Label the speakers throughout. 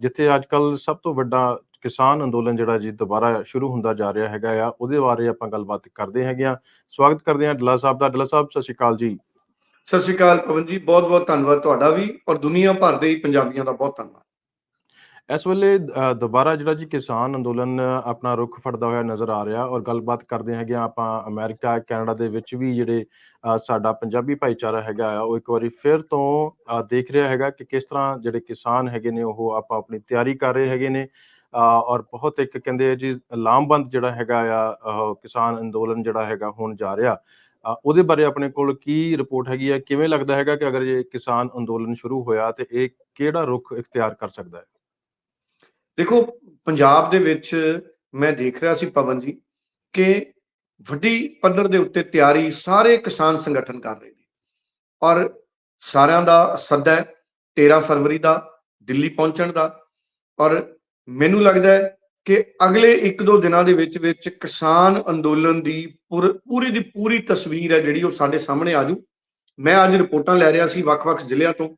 Speaker 1: ਜਿੱਥੇ ਅੱਜ ਕੱਲ ਸਭ ਤੋਂ ਵੱਡਾ ਕਿਸਾਨ ਅੰਦੋਲਨ ਜਿਹੜਾ ਜੀ ਦੁਬਾਰਾ ਸ਼ੁਰੂ ਹੁੰਦਾ ਜਾ ਰਿਹਾ ਹੈਗਾ ਆ, ਉਹਦੇ ਬਾਰੇ ਆਪਾਂ ਗੱਲਬਾਤ ਕਰਦੇ ਹੈਗੇ ਆ। ਸਵਾਗਤ ਕਰਦੇ ਹਾਂ ਡੱਲਾ ਸਾਹਿਬ ਦਾ। ਡੱਲਾ ਸਾਹਿਬ, ਸਤਿ ਸ਼੍ਰੀ ਅਕਾਲ ਜੀ।
Speaker 2: ਸਤਿ ਸ਼੍ਰੀ ਅਕਾਲ, ਪਵਨ ਜੀ। ਬਹੁਤ ਬਹੁਤ ਧੰਨਵਾਦ ਤੁਹਾਡਾ ਵੀ ਔਰ ਦੁਨੀਆ ਭਰ ਦੇ ਹੀ ਪੰਜਾਬੀਆਂ ਦਾ ਬਹੁਤ ਧੰਨਵਾਦ।
Speaker 1: ਇਸ ਵੇਲੇ ਦੁਬਾਰਾ ਜਿਹੜਾ ਜੀ ਕਿਸਾਨ ਅੰਦੋਲਨ ਆਪਣਾ ਰੁਖ ਫੜਦਾ ਹੋਇਆ ਨਜ਼ਰ ਆ ਰਿਹਾ ਔਰ ਗੱਲਬਾਤ ਕਰਦੇ ਹੈਗੇ ਆ ਆਪਾਂ ਅਮਰੀਕਾ, ਕੈਨੇਡਾ ਦੇ ਵਿੱਚ ਵੀ ਜਿਹੜੇ ਸਾਡਾ ਪੰਜਾਬੀ ਭਾਈਚਾਰਾ ਹੈਗਾ ਆ, ਉਹ ਇੱਕ ਵਾਰੀ ਫਿਰ ਤੋਂ ਦੇਖ ਰਿਹਾ ਹੈਗਾ ਕਿ ਕਿਸ ਤਰ੍ਹਾਂ ਜਿਹੜੇ ਕਿਸਾਨ ਹੈਗੇ ਨੇ ਉਹ ਆਪਾਂ ਆਪਣੀ ਤਿਆਰੀ ਕਰ ਰਹੇ ਹੈਗੇ ਨੇ ਔਰ ਬਹੁਤ ਇੱਕ ਕਹਿੰਦੇ ਆ ਜੀ ਲਾਮਬੰਦ ਜਿਹੜਾ ਹੈਗਾ ਆ ਕਿਸਾਨ ਅੰਦੋਲਨ ਜਿਹੜਾ ਹੈਗਾ ਹੁਣ ਜਾ ਰਿਹਾ। ਉਹਦੇ ਬਾਰੇ ਆਪਣੇ ਕੋਲ ਕੀ ਰਿਪੋਰਟ ਹੈਗੀ ਆ, ਕਿਵੇਂ ਲੱਗਦਾ ਹੈਗਾ ਕਿ ਅਗਰ ਇਹ ਕਿਸਾਨ ਅੰਦੋਲਨ ਸ਼ੁਰੂ ਹੋਇਆ ਤੇ ਇਹ ਕਿਹੜਾ ਰੁਖ ਇਖਤਿਆਰ ਕਰ ਸਕਦਾ ਹੈ?
Speaker 2: ਦੇਖੋ, ਪੰਜਾਬ ਦੇ ਵਿੱਚ ਮੈਂ ਦੇਖ ਰਿਹਾ ਸੀ ਪਵਨ ਜੀ ਕਿ ਵੱਡੀ ਪੱਧਰ ਦੇ ਉੱਤੇ ਤਿਆਰੀ ਸਾਰੇ ਕਿਸਾਨ ਸੰਗਠਨ ਕਰ ਰਹੇ ਨੇ। ਔਰ ਸਾਰਿਆਂ ਦਾ ਸੱਦਾ ਹੈ 13 ਫਰਵਰੀ ਦਾ, ਦਿੱਲੀ ਪਹੁੰਚਣ ਦਾ। ਔਰ ਮੈਨੂੰ ਲੱਗਦਾ ਹੈ ਕਿ ਅਗਲੇ 1-2 ਦਿਨਾਂ ਦੇ ਵਿੱਚ ਵਿੱਚ ਕਿਸਾਨ ਅੰਦੋਲਨ ਦੀ ਪੂਰ- ਪੂਰੀ ਦੀ ਪੂਰੀ ਤਸਵੀਰ ਹੈ ਜਿਹੜੀ ਉਹ ਸਾਡੇ ਸਾਹਮਣੇ ਆਜੂ ਮੈਂ ਅੱਜ ਰਿਪੋਰਟਾਂ ਲੈ ਰਿਹਾ ਸੀ ਵੱਖ-ਵੱਖ ਜ਼ਿਲ੍ਹਿਆਂ ਤੋਂ।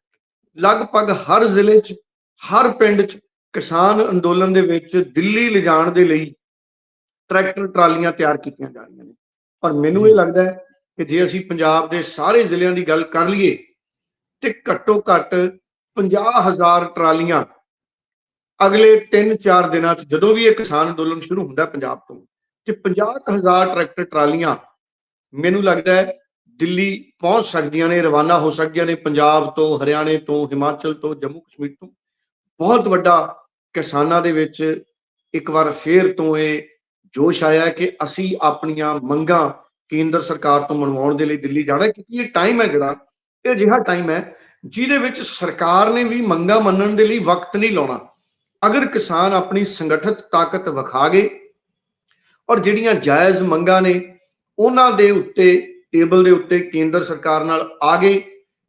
Speaker 2: ਲਗਭਗ ਹਰ ਜ਼ਿਲ੍ਹੇ 'ਚ, ਹਰ ਪਿੰਡ 'ਚ ਕਿਸਾਨ ਅੰਦੋਲਨ ਦੇ ਵਿੱਚ ਦਿੱਲੀ ਲਿਜਾਣ ਦੇ ਲਈ ਟਰੈਕਟਰ ਟਰਾਲੀਆਂ ਤਿਆਰ ਕੀਤੀਆਂ ਜਾ ਰਹੀਆਂ ਨੇ। ਔਰ ਮੈਨੂੰ ਇਹ ਲੱਗਦਾ ਹੈ ਕਿ ਜੇ ਅਸੀਂ ਪੰਜਾਬ ਦੇ ਸਾਰੇ ਜ਼ਿਲ੍ਹਿਆਂ ਦੀ ਗੱਲ ਕਰ ਲਈਏ ਤੇ ਘੱਟੋ ਘੱਟ 50000 ਟਰਾਲੀਆਂ ਅਗਲੇ 3-4 ਦਿਨਾਂ 'ਚ ਜਦੋਂ ਵੀ ਇਹ ਕਿਸਾਨ ਅੰਦੋਲਨ ਸ਼ੁਰੂ ਹੁੰਦਾ ਪੰਜਾਬ ਤੋਂ ਤੇ 50000 ਟਰੈਕਟਰ ਟਰਾਲੀਆਂ ਮੈਨੂੰ ਲੱਗਦਾ ਹੈ ਦਿੱਲੀ ਪਹੁੰਚ ਸਕਦੀਆਂ ਨੇ ਰਵਾਨਾ ਹੋ ਸਕਦੀਆਂ ਨੇ। ਪੰਜਾਬ ਤੋਂ ਹਰਿਆਣੇ ਤੋਂ ਹਿਮਾਚਲ ਤੋਂ ਜੰਮੂ ਕਸ਼ਮੀਰ ਤੋਂ ਬਹੁਤ ਵੱਡਾ ਕਿਸਾਨਾਂ ਦੇ ਵਿੱਚ ਇੱਕ ਵਾਰ ਫੇਰ ਤੋਂ ਇਹ ਜੋਸ਼ ਆਇਆ ਕਿ ਅਸੀਂ ਆਪਣੀਆਂ ਮੰਗਾਂ ਕੇਂਦਰ ਸਰਕਾਰ ਤੋਂ ਮਨਵਾਉਣ ਦੇ ਲਈ ਦਿੱਲੀ ਜਾਣਾ, ਕਿਉਂਕਿ ਇਹ ਟਾਈਮ ਹੈ ਜਿਹੜਾ, ਇਹ ਅਜਿਹਾ ਟਾਈਮ ਹੈ ਜਿਹਦੇ ਵਿੱਚ ਸਰਕਾਰ ਨੇ ਵੀ ਮੰਗਾਂ ਮੰਨਣ ਦੇ ਲਈ ਵਕਤ ਨਹੀਂ ਲਾਉਣਾ। ਅਗਰ ਕਿਸਾਨ ਆਪਣੀ ਸੰਗਠਿਤ ਤਾਕਤ ਵਿਖਾ ਗਏ ਔਰ ਜਿਹੜੀਆਂ ਜਾਇਜ਼ ਮੰਗਾਂ ਨੇ ਉਹਨਾਂ ਦੇ ਉੱਤੇ ਟੇਬਲ ਦੇ ਉੱਤੇ ਕੇਂਦਰ ਸਰਕਾਰ ਨਾਲ ਆ ਗਏ,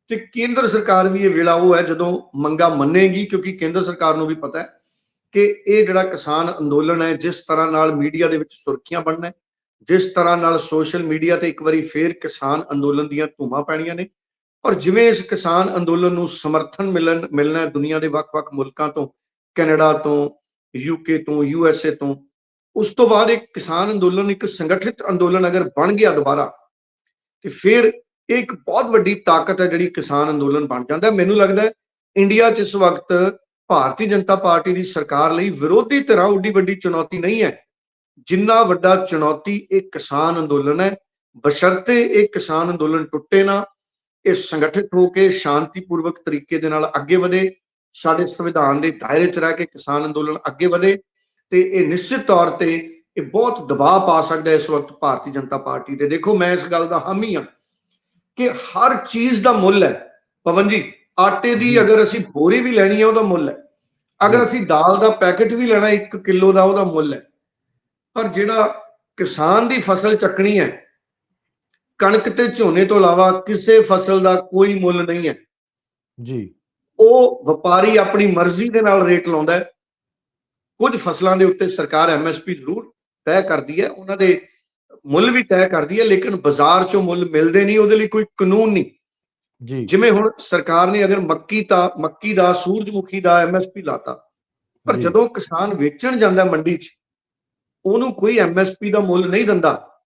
Speaker 2: ਤੇ ਕੇਂਦਰ ਸਰਕਾਰ ਵੀ ਇਹ ਵੇਲਾ ਉਹ ਹੈ ਜਦੋਂ ਮੰਗਾ ਮੰਨੇਗੀ, ਕਿਉਂਕਿ ਕੇਂਦਰ ਸਰਕਾਰ ਨੂੰ ਵੀ ਪਤਾ ਹੈ ਕਿ ਇਹ ਜਿਹੜਾ ਕਿਸਾਨ ਅੰਦੋਲਨ ਹੈ, ਜਿਸ ਤਰ੍ਹਾਂ ਨਾਲ ਮੀਡੀਆ ਦੇ ਵਿੱਚ ਸੁਰਖੀਆਂ ਬਣਨਾ ਜਿਸ ਤਰ੍ਹਾਂ ਨਾਲ ਸੋਸ਼ਲ ਮੀਡੀਆ ਤੇ ਇੱਕ ਵਾਰੀ ਫੇਰ ਕਿਸਾਨ ਅੰਦੋਲਨ ਦੀਆਂ ਧੂਮਾਂ ਪੈਣੀਆਂ ਨੇ, ਔਰ ਜਿਵੇਂ ਇਸ ਕਿਸਾਨ ਅੰਦੋਲਨ ਨੂੰ ਸਮਰਥਨ ਮਿਲਣ, ਮਿਲਣਾ ਹੈ ਦੁਨੀਆ ਦੇ ਵੱਖ-ਵੱਖ ਮੁਲਕਾਂ ਤੋਂ, ਕੈਨੇਡਾ ਤੋਂ ਯੂਕੇ ਤੋਂ ਯੂਐਸਏ ਤੋਂ, ਉਸ ਤੋਂ ਬਾਅਦ ਇੱਕ ਕਿਸਾਨ ਅੰਦੋਲਨ, ਇੱਕ ਸੰਗਠਿਤ ਅੰਦੋਲਨ ਅਗਰ ਬਣ ਗਿਆ ਦੁਬਾਰਾ, ਤੇ ਫਿਰ ਇਹ ਇੱਕ ਬਹੁਤ ਵੱਡੀ ਤਾਕਤ ਹੈ ਜਿਹੜੀ ਕਿਸਾਨ ਅੰਦੋਲਨ ਬਣ ਜਾਂਦਾ ਮੈਨੂੰ ਲੱਗਦਾ ਇੰਡੀਆ 'ਚ ਇਸ ਵਕਤ ਭਾਰਤੀ ਜਨਤਾ ਪਾਰਟੀ ਦੀ ਸਰਕਾਰ ਲਈ ਵਿਰੋਧੀ ਧਿਰਾਂ ਉੱਡੀ ਵੱਡੀ ਚੁਣੌਤੀ ਨਹੀਂ ਹੈ। ਜਿੰਨਾ ਵੱਡਾ ਚੁਣੌਤੀ ਇਹ ਕਿਸਾਨ ਅੰਦੋਲਨ ਹੈ, ਬਸ਼ਰਤੇ ਇਹ ਕਿਸਾਨ ਅੰਦੋਲਨ ਟੁੱਟੇ ਨਾ, ਇਹ ਸੰਗਠਿਤ ਹੋ ਕੇ ਸ਼ਾਂਤੀਪੂਰਵਕ ਤਰੀਕੇ ਦੇ ਨਾਲ ਅੱਗੇ ਵਧੇ, ਸਾਡੇ ਸੰਵਿਧਾਨ ਦੇ ਦਾਇਰੇ 'ਚ ਰਹਿ ਕੇ ਕਿਸਾਨ ਅੰਦੋਲਨ ਅੱਗੇ ਵਧੇ, ਤੇ ਇਹ ਨਿਸ਼ਚਿਤ ਤੌਰ ਤੇ ਇਹ ਬਹੁਤ ਦਬਾਅ ਪਾ ਸਕਦਾ ਇਸ ਵਕਤ ਭਾਰਤੀ ਜਨਤਾ ਪਾਰਟੀ ਤੇ। ਦੇਖੋ, ਮੈਂ ਇਸ ਗੱਲ ਦਾ ਹਾਮੀ ਹਾਂ ਕਿ ਹਰ ਚੀਜ਼ ਦਾ ਮੁੱਲ ਹੈ। ਪਵਨ ਜੀ ਆਟੇ ਦੀ। ਅਗਰ ਅਸੀਂ ਬੋਰੀ ਵੀ ਲੈਣੀ ਹੈ ਉਹਦਾ ਮੁੱਲ ਹੈ। ਅਗਰ। ਅਸੀਂ ਦਾਲ ਦਾ ਪੈਕੇਟ ਵੀ ਲੈਣਾ 1 ਕਿਲੋ ਦਾ ਉਹਦਾ ਮੁੱਲ ਹੈ। ਪਰ ਜਿਹੜਾ ਕਿਸਾਨ ਦੀ ਫਸਲ ਚੱਕਣੀ ਹੈ ਕਣਕ ਤੇ ਝੋਨੇ ਤੋਂ ਇਲਾਵਾ ਕਿਸੇ ਫਸਲ ਦਾ ਕੋਈ ਮੁੱਲ ਨਹੀਂ ਹੈ।
Speaker 1: ਜੀ।
Speaker 2: ਉਹ ਵਪਾਰੀ ਆਪਣੀ ਮਰਜ਼ੀ ਦੇ ਨਾਲ ਰੇਟ ਲਾਉਂਦਾ ਹੈ। ਕੁਝ ਫਸਲਾਂ ਦੇ ਉੱਤੇ ਸਰਕਾਰ ਐਮਐਸਪੀ ਜ਼ਰੂਰ ਤੈਅ ਕਰਦੀ ਹੈ। ਉਹਨਾਂ ਦੇ ਮੁੱਲ ਵੀ ਤੈਅ ਕਰਦੀ ਹੈ ਲੇਕਿਨ ਬਾਜ਼ਾਰ 'ਚੋਂ ਮੁੱਲ ਮਿਲਦੇ ਨਹੀਂ ਉਹਦੇ ਲਈ ਕੋਈ ਕਾਨੂੰਨ ਨਹੀਂ।
Speaker 1: ਜੀ।
Speaker 2: ਜਿਵੇਂ ਹੁਣ ਸਰਕਾਰ ਨੇ ਅਗਰ ਮੱਕੀ ਦਾ ਮੱਕੀ ਦਾ ਸੂਰਜਮੁਖੀ ਦਾ ਐਮਐਸਪੀ ਲਾਤਾ ਪਰ। ਜਦੋਂ ਕਿਸਾਨ ਵੇਚਣ ਜਾਂਦਾ ਮੰਡੀ 'ਚ ਉਹਨੂੰ ਕੋਈ ਐਮਐਸਪੀ ਦਾ ਮੁੱਲ ਨਹੀਂ ਦਿੰਦਾ।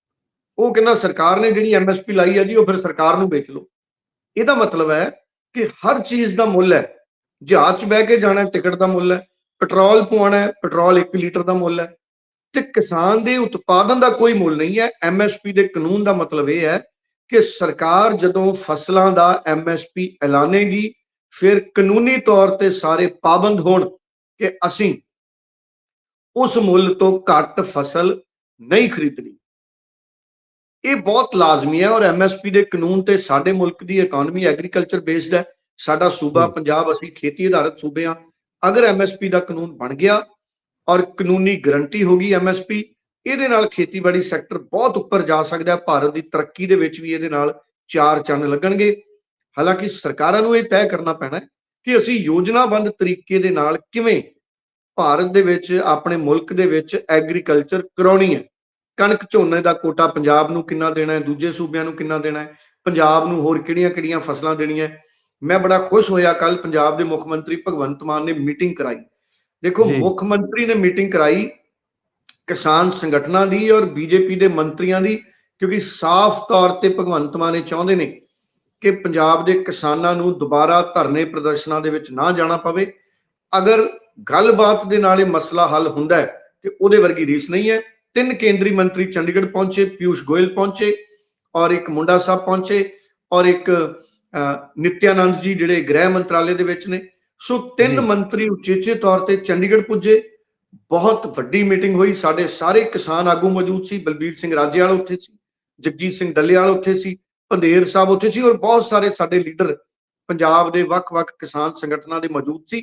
Speaker 2: ਉਹ ਕਹਿੰਦਾ ਸਰਕਾਰ ਨੇ ਜਿਹੜੀ ਐਮਐਸਪੀ ਲਾਈ ਹੈ ਜੀ ਉਹ ਫਿਰ ਸਰਕਾਰ ਨੂੰ ਵੇਚ ਲਓ। ਇਹਦਾ ਮਤਲਬ ਹੈ ਕਿ ਹਰ ਚੀਜ਼ ਦਾ ਮੁੱਲ ਹੈ। ਜਹਾਜ਼ 'ਚ ਬਹਿ ਕੇ ਜਾਣਾ ਟਿਕਟ ਦਾ ਮੁੱਲ ਹੈ। ਪੈਟਰੋਲ ਪਵਾਉਣਾ ਹੈ ਪੈਟਰੋਲ 1 ਲੀਟਰ ਦਾ ਮੁੱਲ ਹੈ। ਤੇ ਕਿਸਾਨ ਦੇ ਉਤਪਾਦਨ ਦਾ ਕੋਈ ਮੁੱਲ ਨਹੀਂ ਹੈ। ਐਮਐਸਪੀ ਦੇ ਕਾਨੂੰਨ ਦਾ ਮਤਲਬ ਇਹ ਹੈ ਕਿ ਸਰਕਾਰ ਜਦੋਂ ਫਸਲਾਂ ਦਾ ਐਮਐਸਪੀ ਐਲਾਨੇਗੀ ਫਿਰ ਕਾਨੂੰਨੀ ਤੌਰ ਤੇ ਸਾਰੇ ਪਾਬੰਦ ਹੋਣ ਕਿ ਅਸੀਂ ਉਸ ਮੁੱਲ ਤੋਂ ਘੱਟ ਫਸਲ ਨਹੀਂ ਖਰੀਦਣੀ। ਇਹ ਬਹੁਤ ਲਾਜ਼ਮੀ ਹੈ ਔਰ ਐਮਐਸਪੀ ਦੇ ਕਾਨੂੰਨ ਤੇ ਸਾਡੇ ਮੁਲਕ ਦੀ ਇਕਨੋਮੀ ਐਗਰੀਕਲਚਰ ਬੇਸਡ ਹੈ। ਸਾਡਾ ਸੂਬਾ। ਪੰਜਾਬ ਅਸੀਂ ਖੇਤੀ ਆਧਾਰਿਤ ਸੂਬੇ ਹਾਂ। ਅਗਰ ਐਮਐਸਪੀ ਦਾ ਕਾਨੂੰਨ ਬਣ ਗਿਆ ਔਰ ਕਾਨੂੰਨੀ ਗਰੰਟੀ ਹੋਗੀ ਐਮਐਸਪੀ ਇਹਦੇ ਨਾਲ ਖੇਤੀਬਾੜੀ ਸੈਕਟਰ ਬਹੁਤ ਉੱਪਰ ਜਾ ਸਕਦਾ ਹੈ। ਭਾਰਤ ਦੀ ਤਰੱਕੀ ਦੇ ਵਿੱਚ ਵੀ ਇਹਦੇ ਨਾਲ ਚਾਰ ਚੰਨ ਲੱਗਣਗੇ। ਹਾਲਾਂਕਿ ਸਰਕਾਰਾਂ ਨੂੰ ਇਹ ਤੈਅ ਕਰਨਾ ਪੈਣਾ ਹੈ ਕਿ ਅਸੀਂ ਯੋਜਨਾਬੰਦ ਤਰੀਕੇ ਦੇ ਨਾਲ ਕਿਵੇਂ ਭਾਰਤ ਦੇ ਵਿੱਚ ਆਪਣੇ ਮੁਲਕ ਦੇ ਵਿੱਚ ਐਗਰੀਕਲਚਰ ਕਰਾਉਣੀ ਹੈ। ਕਣਕ ਝੋਨੇ ਦਾ ਕੋਟਾ ਪੰਜਾਬ ਨੂੰ ਕਿੰਨਾ ਦੇਣਾ ਹੈ? ਦੂਜੇ ਸੂਬਿਆਂ ਨੂੰ ਕਿੰਨਾ ਦੇਣਾ ਹੈ? ਪੰਜਾਬ ਨੂੰ ਹੋਰ ਕਿਹੜੀਆਂ-ਕਿਹੜੀਆਂ ਫਸਲਾਂ ਦੇਣੀਆਂ। ਮੈਂ ਬੜਾ ਖੁਸ਼ ਹੋਇਆ ਕੱਲ ਪੰਜਾਬ ਦੇ ਮੁੱਖ ਮੰਤਰੀ ਭਗਵੰਤ ਮਾਨ ਨੇ ਮੀਟਿੰਗ ਕਰਾਈ। ਦੇਖੋ। ਮੁੱਖ ਮੰਤਰੀ ਨੇ ਮੀਟਿੰਗ ਕਰਾਈ। ਕਿਸਾਨ ਸੰਗਠਨਾਂ ਦੀ ਔਰ ਬੀਜੇਪੀ ਦੇ ਮੰਤਰੀਆਂ ਦੀ ਕਿਉਂਕਿ ਸਾਫ਼ ਤੌਰ ਤੇ ਭਗਵੰਤ ਮਾਨ ਇਹ ਚਾਹੁੰਦੇ ਨੇ ਕਿ ਪੰਜਾਬ ਦੇ ਕਿਸਾਨਾਂ ਨੂੰ ਦੁਬਾਰਾ ਧਰਨੇ ਪ੍ਰਦਰਸ਼ਨਾਂ ਦੇ ਵਿੱਚ ਨਾ ਜਾਣਾ ਪਵੇ। ਅਗਰ ਗੱਲਬਾਤ ਦੇ ਨਾਲ ਇਹ ਮਸਲਾ ਹੱਲ ਹੁੰਦਾ ਹੈ ਤੇ ਉਹਦੇ ਵਰਗੀ ਰੀਸ ਨਹੀਂ ਹੈ। ਤਿੰਨ ਕੇਂਦਰੀ ਮੰਤਰੀ ਚੰਡੀਗੜ੍ਹ ਪਹੁੰਚੇ ਪਿਊਸ਼ ਗੋਇਲ ਪਹੁੰਚੇ ਔਰ ਇੱਕ ਮੁੰਡਾ ਸਾਹਿਬ ਪਹੁੰਚੇ ਔਰ ਇੱਕ ਨਿਤਿਆਨੰਦ ਜੀ ਜਿਹੜੇ ਗ੍ਰਹਿ ਮੰਤਰਾਲੇ ਦੇ ਵਿੱਚ ਨੇ। ਸੋ ਤਿੰਨ। ਮੰਤਰੀ ਉਚੇਚੇ ਤੌਰ ਤੇ ਚੰਡੀਗੜ੍ਹ ਪੁੱਜੇ। ਬਹੁਤ ਵੱਡੀ ਮੀਟਿੰਗ ਹੋਈ, ਸਾਡੇ ਸਾਰੇ ਕਿਸਾਨ ਆਗੂ ਮੌਜੂਦ ਸੀ, ਬਲਬੀਰ ਸਿੰਘ ਰਾਜੇਵਾਲ ਉੱਥੇ ਸੀ, ਜਗਜੀਤ ਸਿੰਘ ਡੱਲੇਵਾਲ ਉੱਥੇ ਸੀ ਪੰਦੇਰ ਸਾਹਿਬ ਉੱਥੇ ਸੀ ਔਰ ਬਹੁਤ ਸਾਰੇ ਸਾਡੇ ਲੀਡਰ ਪੰਜਾਬ ਦੇ ਵੱਖ-ਵੱਖ ਕਿਸਾਨ ਸੰਗਠਨਾਂ ਦੇ ਮੌਜੂਦ ਸੀ।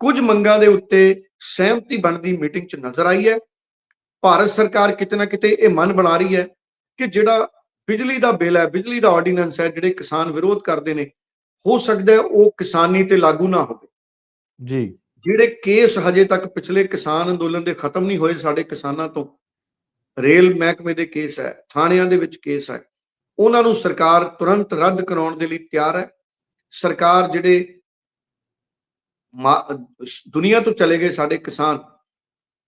Speaker 2: ਕੁਝ ਮੰਗਾਂ ਦੇ ਉੱਤੇ ਸਹਿਮਤੀ ਬਣਦੀ ਮੀਟਿੰਗ 'ਚ ਨਜ਼ਰ ਆਈ ਹੈ। ਭਾਰਤ ਸਰਕਾਰ ਕਿਤੇ ਨਾ ਕਿਤੇ ਇਹ ਮਨ ਬਣਾ ਰਹੀ ਹੈ ਕਿ ਜਿਹੜਾ ਬਿਜਲੀ ਦਾ ਬਿੱਲ ਹੈ, ਬਿਜਲੀ ਦਾ ਆਰਡੀਨੈਂਸ ਹੈ, ਜਿਹੜੇ ਕਿਸਾਨ ਵਿਰੋਧ ਕਰਦੇ ਨੇ, ਹੋ ਸਕਦਾ ਹੈ ਉਹ ਕਿਸਾਨੀ ਤੇ ਲਾਗੂ ਨਾ ਹੋਵੇ।
Speaker 1: ਜੀ।
Speaker 2: ਜਿਹੜੇ ਕੇਸ ਹਜੇ ਤੱਕ ਪਿਛਲੇ ਕਿਸਾਨ ਅੰਦੋਲਨ ਦੇ ਖਤਮ ਨਹੀਂ ਹੋਏ ਸਾਡੇ ਕਿਸਾਨਾਂ ਤੋਂ ਰੇਲ ਮਹਿਕਮੇ ਦੇ ਕੇਸ ਹੈ ਥਾਣਿਆਂ ਦੇ ਵਿੱਚ ਕੇਸ ਹੈ ਉਹਨਾਂ ਨੂੰ ਸਰਕਾਰ ਤੁਰੰਤ ਰੱਦ ਕਰਾਉਣ ਦੇ ਲਈ ਤਿਆਰ ਹੈ ਸਰਕਾਰ ਜਿਹੜੇ ਦੁਨੀਆ ਤੋਂ ਚਲੇ ਗਏ ਸਾਡੇ ਕਿਸਾਨ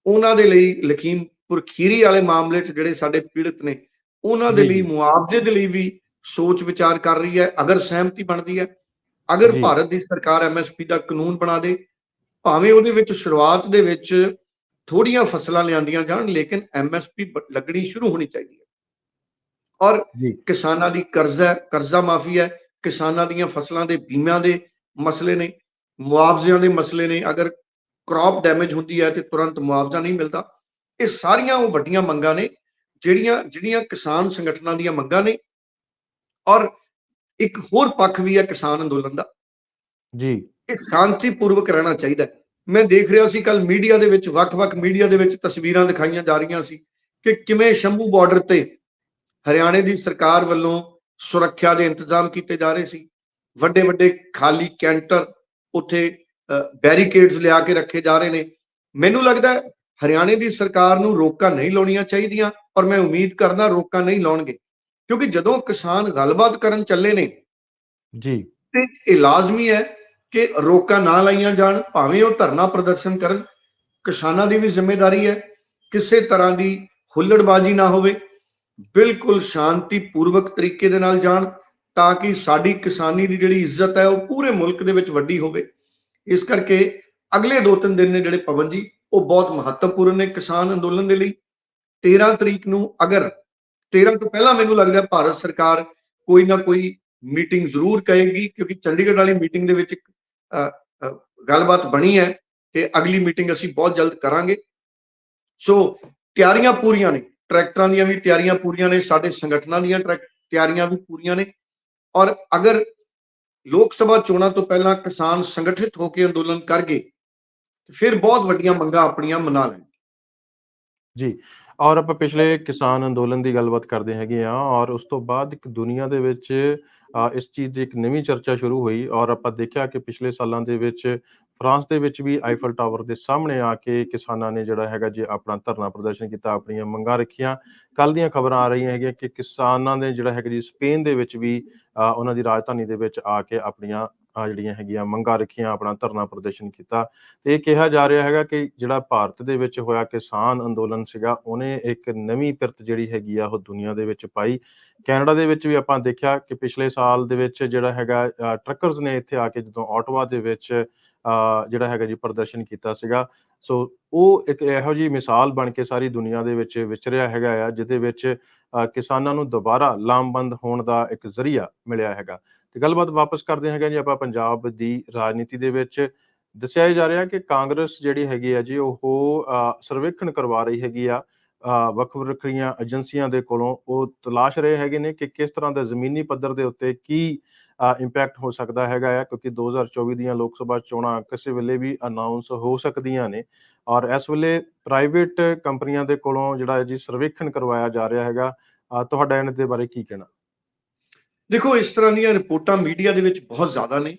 Speaker 2: ਉਹਨਾਂ ਦੇ ਲਈ ਲਖੀਮਪੁਰ ਖੀਰੀ ਵਾਲੇ ਮਾਮਲੇ 'ਚ ਜਿਹੜੇ ਸਾਡੇ ਪੀੜਤ ਨੇ ਉਹਨਾਂ ਦੇ ਲਈ। ਮੁਆਵਜ਼ੇ ਦੇ ਲਈ ਵੀ ਸੋਚ ਵਿਚਾਰ ਕਰ ਰਹੀ ਹੈ ਅਗਰ ਸਹਿਮਤੀ ਬਣਦੀ ਹੈ ਅਗਰ। ਭਾਰਤ ਦੀ ਸਰਕਾਰ ਐਮਐਸਪੀ ਦਾ ਕਾਨੂੰਨ ਬਣਾ ਦੇ ਭਾਵੇਂ ਉਹਦੇ ਵਿੱਚ ਸ਼ੁਰੂਆਤ ਦੇ ਵਿੱਚ ਥੋੜੀਆਂ ਫਸਲਾਂ ਲਿਆਂਦੀਆਂ ਜਾਣ ਲੇਕਿਨ ਐਮਐਸਪੀ ਲੱਗਣੀ ਸ਼ੁਰੂ ਹੋਣੀ ਚਾਹੀਦੀ ਹੈ। ਔਰ ਕਿਸਾਨਾਂ ਦੀ ਕਰਜ਼ਾ ਕਰਜ਼ਾ ਮਾਫੀ ਹੈ ਕਿਸਾਨਾਂ ਦੀਆਂ ਫਸਲਾਂ ਦੇ ਬੀਮਿਆਂ ਦੇ ਮਸਲੇ ਨੇ ਮੁਆਵਜ਼ਿਆਂ ਦੇ ਮਸਲੇ ਨੇ ਅਗਰ ਕ੍ਰੌਪ ਡੈਮੇਜ ਹੁੰਦੀ ਹੈ ਤੇ ਤੁਰੰਤ ਮੁਆਵਜ਼ਾ ਨਹੀਂ ਮਿਲਦਾ। ਇਹ ਸਾਰੀਆਂ ਉਹ ਵੱਡੀਆਂ ਮੰਗਾਂ ਨੇ ਜਿਹੜੀਆਂ ਜਿਹੜੀਆਂ ਕਿਸਾਨ ਸੰਗਠਨਾਂ ਦੀਆਂ ਮੰਗਾਂ ਨੇ ਔਰ ਇੱਕ ਹੋਰ ਪੱਖ ਵੀ ਹੈ ਕਿਸਾਨ ਅੰਦੋਲਨ ਦਾ।
Speaker 1: ਜੀ।
Speaker 2: ਇਹ ਸ਼ਾਂਤੀਪੂਰਵਕ ਰਹਿਣਾ ਚਾਹੀਦਾ। ਮੈਂ ਦੇਖ ਰਿਹਾ ਸੀ ਕੱਲ ਮੀਡੀਆ ਦੇ ਵਿੱਚ ਵੱਖ-ਵੱਖ ਮੀਡੀਆ ਦੇ ਵਿੱਚ ਤਸਵੀਰਾਂ ਦਿਖਾਈਆਂ ਜਾ ਰਹੀਆਂ ਸੀ ਕਿ ਕਿਵੇਂ ਸ਼ੰਭੂ ਬਾਰਡਰ ਤੇ ਹਰਿਆਣੇ ਦੀ ਸਰਕਾਰ ਵੱਲੋਂ ਸੁਰੱਖਿਆ ਦੇ ਇੰਤਜ਼ਾਮ ਕੀਤੇ ਜਾ ਰਹੇ ਸੀ। ਵੱਡੇ ਵੱਡੇ ਖਾਲੀ ਕੈਂਟਰ ਉੱਥੇ ਬੈਰੀਕੇਡਸ ਲਿਆ ਕੇ ਰੱਖੇ ਜਾ ਰਹੇ ਨੇ। ਮੈਨੂੰ ਲੱਗਦਾ ਹਰਿਆਣੇ ਦੀ ਸਰਕਾਰ ਨੂੰ ਰੋਕਾਂ ਨਹੀਂ ਲਾਉਣੀਆਂ ਚਾਹੀਦੀਆਂ ਔਰ ਮੈਂ ਉਮੀਦ ਕਰਦਾ ਰੋਕਾਂ ਨਹੀਂ ਲਾਉਣਗੇ। ਕਿਉਂਕਿ ਜਦੋਂ ਕਿਸਾਨ ਗੱਲਬਾਤ ਕਰਨ ਚੱਲੇ ਨੇ
Speaker 1: ਜੀ।
Speaker 2: ਤੇ ਇਹ ਲਾਜ਼ਮੀ ਹੈ ਕਿ ਰੋਕਾਂ ਨਾ ਲਾਈਆਂ ਜਾਣ, ਭਾਵੇਂ ਉਹ ਧਰਨਾ ਪ੍ਰਦਰਸ਼ਨ ਕਰਨ। ਕਿਸਾਨਾਂ ਦੀ ਵੀ ਜ਼ਿੰਮੇਵਾਰੀ ਹੈ, ਕਿਸੇ ਤਰ੍ਹਾਂ ਦੀ ਹੁੱਲੜਬਾਜ਼ੀ ਨਾ ਹੋਵੇ। ਬਿਲਕੁਲ ਸ਼ਾਂਤੀਪੂਰਵਕ ਤਰੀਕੇ ਦੇ ਨਾਲ ਜਾਣ, ਤਾਂ ਕਿ ਸਾਡੀ ਕਿਸਾਨੀ ਦੀ ਜਿਹੜੀ ਇੱਜ਼ਤ ਹੈ, ਉਹ ਪੂਰੇ ਮੁਲਕ ਦੇ ਵਿੱਚ ਵੱਡੀ ਹੋਵੇ। ਇਸ ਕਰਕੇ ਅਗਲੇ ਦੋ ਤਿੰਨ ਦਿਨ ਨੇ ਜਿਹੜੇ ਪਵਨ ਜੀ, ਉਹ ਬਹੁਤ ਮਹੱਤਵਪੂਰਨ ਨੇ ਕਿਸਾਨ ਅੰਦੋਲਨ ਦੇ ਲਈ। 13 ਤਰੀਕ ਨੂੰ ਅਗਰ 13 ਤੋਂ ਪਹਿਲਾਂ ਮੈਨੂੰ ਲੱਗਦਾ ਭਾਰਤ ਸਰਕਾਰ ਕੋਈ ਨਾ ਕੋਈ ਮੀਟਿੰਗ ਜ਼ਰੂਰ ਕਹੇਗੀ ਕਿਉਂਕਿ ਚੰਡੀਗੜ੍ਹ ਵਾਲੀ ਮੀਟਿੰਗ ਦੇ ਵਿੱਚ ਇੱਕ ਗੱਲਬਾਤ ਬਣੀ ਹੈ ਕਿ ਅਗਲੀ ਮੀਟਿੰਗ ਅਸੀਂ ਬਹੁਤ ਜਲਦ ਕਰਾਂਗੇ। ਸੋ ਤਿਆਰੀਆਂ ਪੂਰੀਆਂ ਨੇ। ਟਰੈਕਟਰਾਂ ਦੀਆਂ ਵੀ ਤਿਆਰੀਆਂ ਪੂਰੀਆਂ ਨੇ, ਸਾਡੇ ਸੰਗਠਨਾਂ ਦੀਆਂ ਤਿਆਰੀਆਂ ਵੀ ਪੂਰੀਆਂ ਨੇ। ਔਰ ਅਗਰ ਲੋਕ ਸਭਾ ਚੋਣਾਂ ਤੋਂ ਪਹਿਲਾਂ ਕਿਸਾਨ ਸੰਗਠਿਤ ਹੋ ਕੇ ਅੰਦੋਲਨ ਕਰ ਗਏ ਤੇ ਫਿਰ ਬਹੁਤ ਵੱਡੀਆਂ ਮੰਗਾਂ ਆਪਣੀਆਂ ਮਨਾ ਲੈਣਗੇ।
Speaker 1: ਜੀ, ਔਰ ਆਪਾਂ ਪਿਛਲੇ ਕਿਸਾਨ ਅੰਦੋਲਨ ਦੀ ਗੱਲਬਾਤ ਕਰਦੇ ਹੈਗੇ ਆ ਔਰ ਉਸ ਤੋਂ ਬਾਅਦ ਇੱਕ ਦੁਨੀਆ ਦੇ ਵਿੱਚ ਇਸ ਚੀਜ਼ ਦੀ ਇੱਕ ਨਵੀਂ ਚਰਚਾ ਸ਼ੁਰੂ ਹੋਈ ਔਰ ਆਪਾਂ ਦੇਖਿਆ ਕਿ ਪਿਛਲੇ ਸਾਲਾਂ ਦੇ ਵਿੱਚ ਫਰਾਂਸ ਦੇ ਵਿੱਚ ਵੀ ਆਈਫਲ ਟਾਵਰ ਦੇ ਸਾਹਮਣੇ ਆ ਕੇ ਕਿਸਾਨਾਂ ਨੇ ਜਿਹੜਾ ਹੈਗਾ ਜੇ ਆਪਣਾ ਧਰਨਾ ਪ੍ਰਦਰਸ਼ਨ ਕੀਤਾ ਆਪਣੀਆਂ ਮੰਗਾਂ ਰੱਖੀਆਂ। ਕੱਲ ਦੀਆਂ ਖਬਰਾਂ ਆ ਰਹੀਆਂ ਹੈਗੀਆਂ ਕਿ ਕਿਸਾਨਾਂ ਨੇ ਜਿਹੜਾ ਹੈਗਾ ਜੀ ਸਪੇਨ ਦੇ ਵਿੱਚ ਵੀ ਅ, ਉਹਨਾਂ ਦੀ ਰਾਜਧਾਨੀ ਦੇ ਵਿੱਚ ਆ ਕੇ ਆਪਣੀਆਂ ਅ, ਜਿਹੜੀਆਂ ਹੈਗੀਆਂ ਮੰਗਾਂ ਰੱਖੀਆਂ ਆਪਣਾ ਧਰਨਾ ਪ੍ਰਦਰਸ਼ਨ ਕੀਤਾ। ਤੇ ਇਹ ਕਿਹਾ ਜਾ ਰਿਹਾ ਹੈਗਾ ਕਿ ਜਿਹੜਾ ਭਾਰਤ ਦੇ ਵਿੱਚ ਹੋਇਆ ਕਿਸਾਨ ਅੰਦੋਲਨ ਸੀਗਾ ਉਹਨੇ ਇੱਕ ਨਵੀਂ ਪਿਰਤ ਜਿਹੜੀ ਹੈਗੀ ਆ ਉਹ ਦੁਨੀਆ ਦੇ ਵਿੱਚ ਪਾਈ। ਕੈਨੇਡਾ ਦੇ ਵਿੱਚ ਵੀ ਆਪਾਂ ਦੇਖਿਆ ਕਿ ਪਿਛਲੇ ਸਾਲ ਦੇ ਵਿੱਚ ਜਿਹੜਾ ਹੈਗਾ ਟਰੱਕਰਸ ਨੇ ਇੱਥੇ ਆ ਕੇ ਜਦੋਂ ਆਟੋਵਾ ਦੇ ਵਿੱਚ ਅ, ਜਿਹੜਾ ਹੈਗਾ ਜੀ ਪ੍ਰਦਰਸ਼ਨ ਕੀਤਾ ਸੀਗਾ। ਸੋ ਉਹ ਇੱਕ ਇਹੋ ਜਿਹੀ ਮਿਸਾਲ ਬਣ ਕੇ ਸਾਰੀ ਦੁਨੀਆ ਦੇ ਵਿੱਚ ਵਿਚਰਿਆ ਹੈਗਾ ਆ ਜਿਹਦੇ ਵਿੱਚ ਅ, ਕਿਸਾਨਾਂ ਨੂੰ ਦੁਬਾਰਾ ਲਾਮਬੰਦ ਹੋਣ ਦਾ ਇੱਕ ਜ਼ਰੀਆ ਮਿਲਿਆ ਹੈਗਾ। ਤੇ ਗੱਲਬਾਤ ਵਾਪਸ ਕਰਦੇ ਹੈਗੇ ਜੀ ਆਪਾਂ ਪੰਜਾਬ ਦੀ ਰਾਜਨੀਤੀ ਦੇ ਵਿੱਚ। ਦੱਸਿਆ ਇਹ ਜਾ ਰਿਹਾ ਕਿ ਕਾਂਗਰਸ ਜਿਹੜੀ ਹੈਗੀ ਆ ਜੀ ਉਹ ਸਰਵੇਖਣ ਕਰਵਾ ਰਹੀ ਹੈਗੀ ਆ। ਅ, ਵੱਖ ਵੱਖਰੀਆਂ ਏਜੰਸੀਆਂ ਦੇ ਕੋਲੋਂ ਉਹ ਤਲਾਸ਼ ਰਹੇ ਹੈਗੇ ਨੇ ਕਿ ਕਿਸ ਤਰ੍ਹਾਂ ਦਾ ਜ਼ਮੀਨੀ ਪੱਧਰ ਦੇ ਉੱਤੇ ਕੀ ਇੰਪੈਕਟ ਹੋ ਸਕਦਾ ਹੈਗਾ ਆ ਕਿਉਂਕਿ 2024 ਦੀਆਂ ਲੋਕ ਸਭਾ ਚੋਣਾਂ ਕਿਸੇ ਵੇਲੇ ਵੀ ਅਨਾਉਂਸ ਹੋ ਸਕਦੀਆਂ ਨੇ। ਔਰ ਇਸ ਵੇਲੇ ਪ੍ਰਾਈਵੇਟ ਕੰਪਨੀਆਂ ਦੇ ਕੋਲੋਂ ਜਿਹੜਾ ਜੀ ਸਰਵੇਖਣ ਕਰਵਾਇਆ ਜਾ ਰਿਹਾ ਹੈਗਾ। ਤੁਹਾਡਾ ਇਹਨਾਂ ਦੇ ਬਾਰੇ ਕੀ ਕਹਿਣਾ?
Speaker 2: ਦੇਖੋ, ਇਸ ਤਰ੍ਹਾਂ ਦੀਆਂ ਰਿਪੋਰਟਾਂ ਮੀਡੀਆ ਦੇ ਵਿੱਚ ਬਹੁਤ ਜ਼ਿਆਦਾ ਨੇ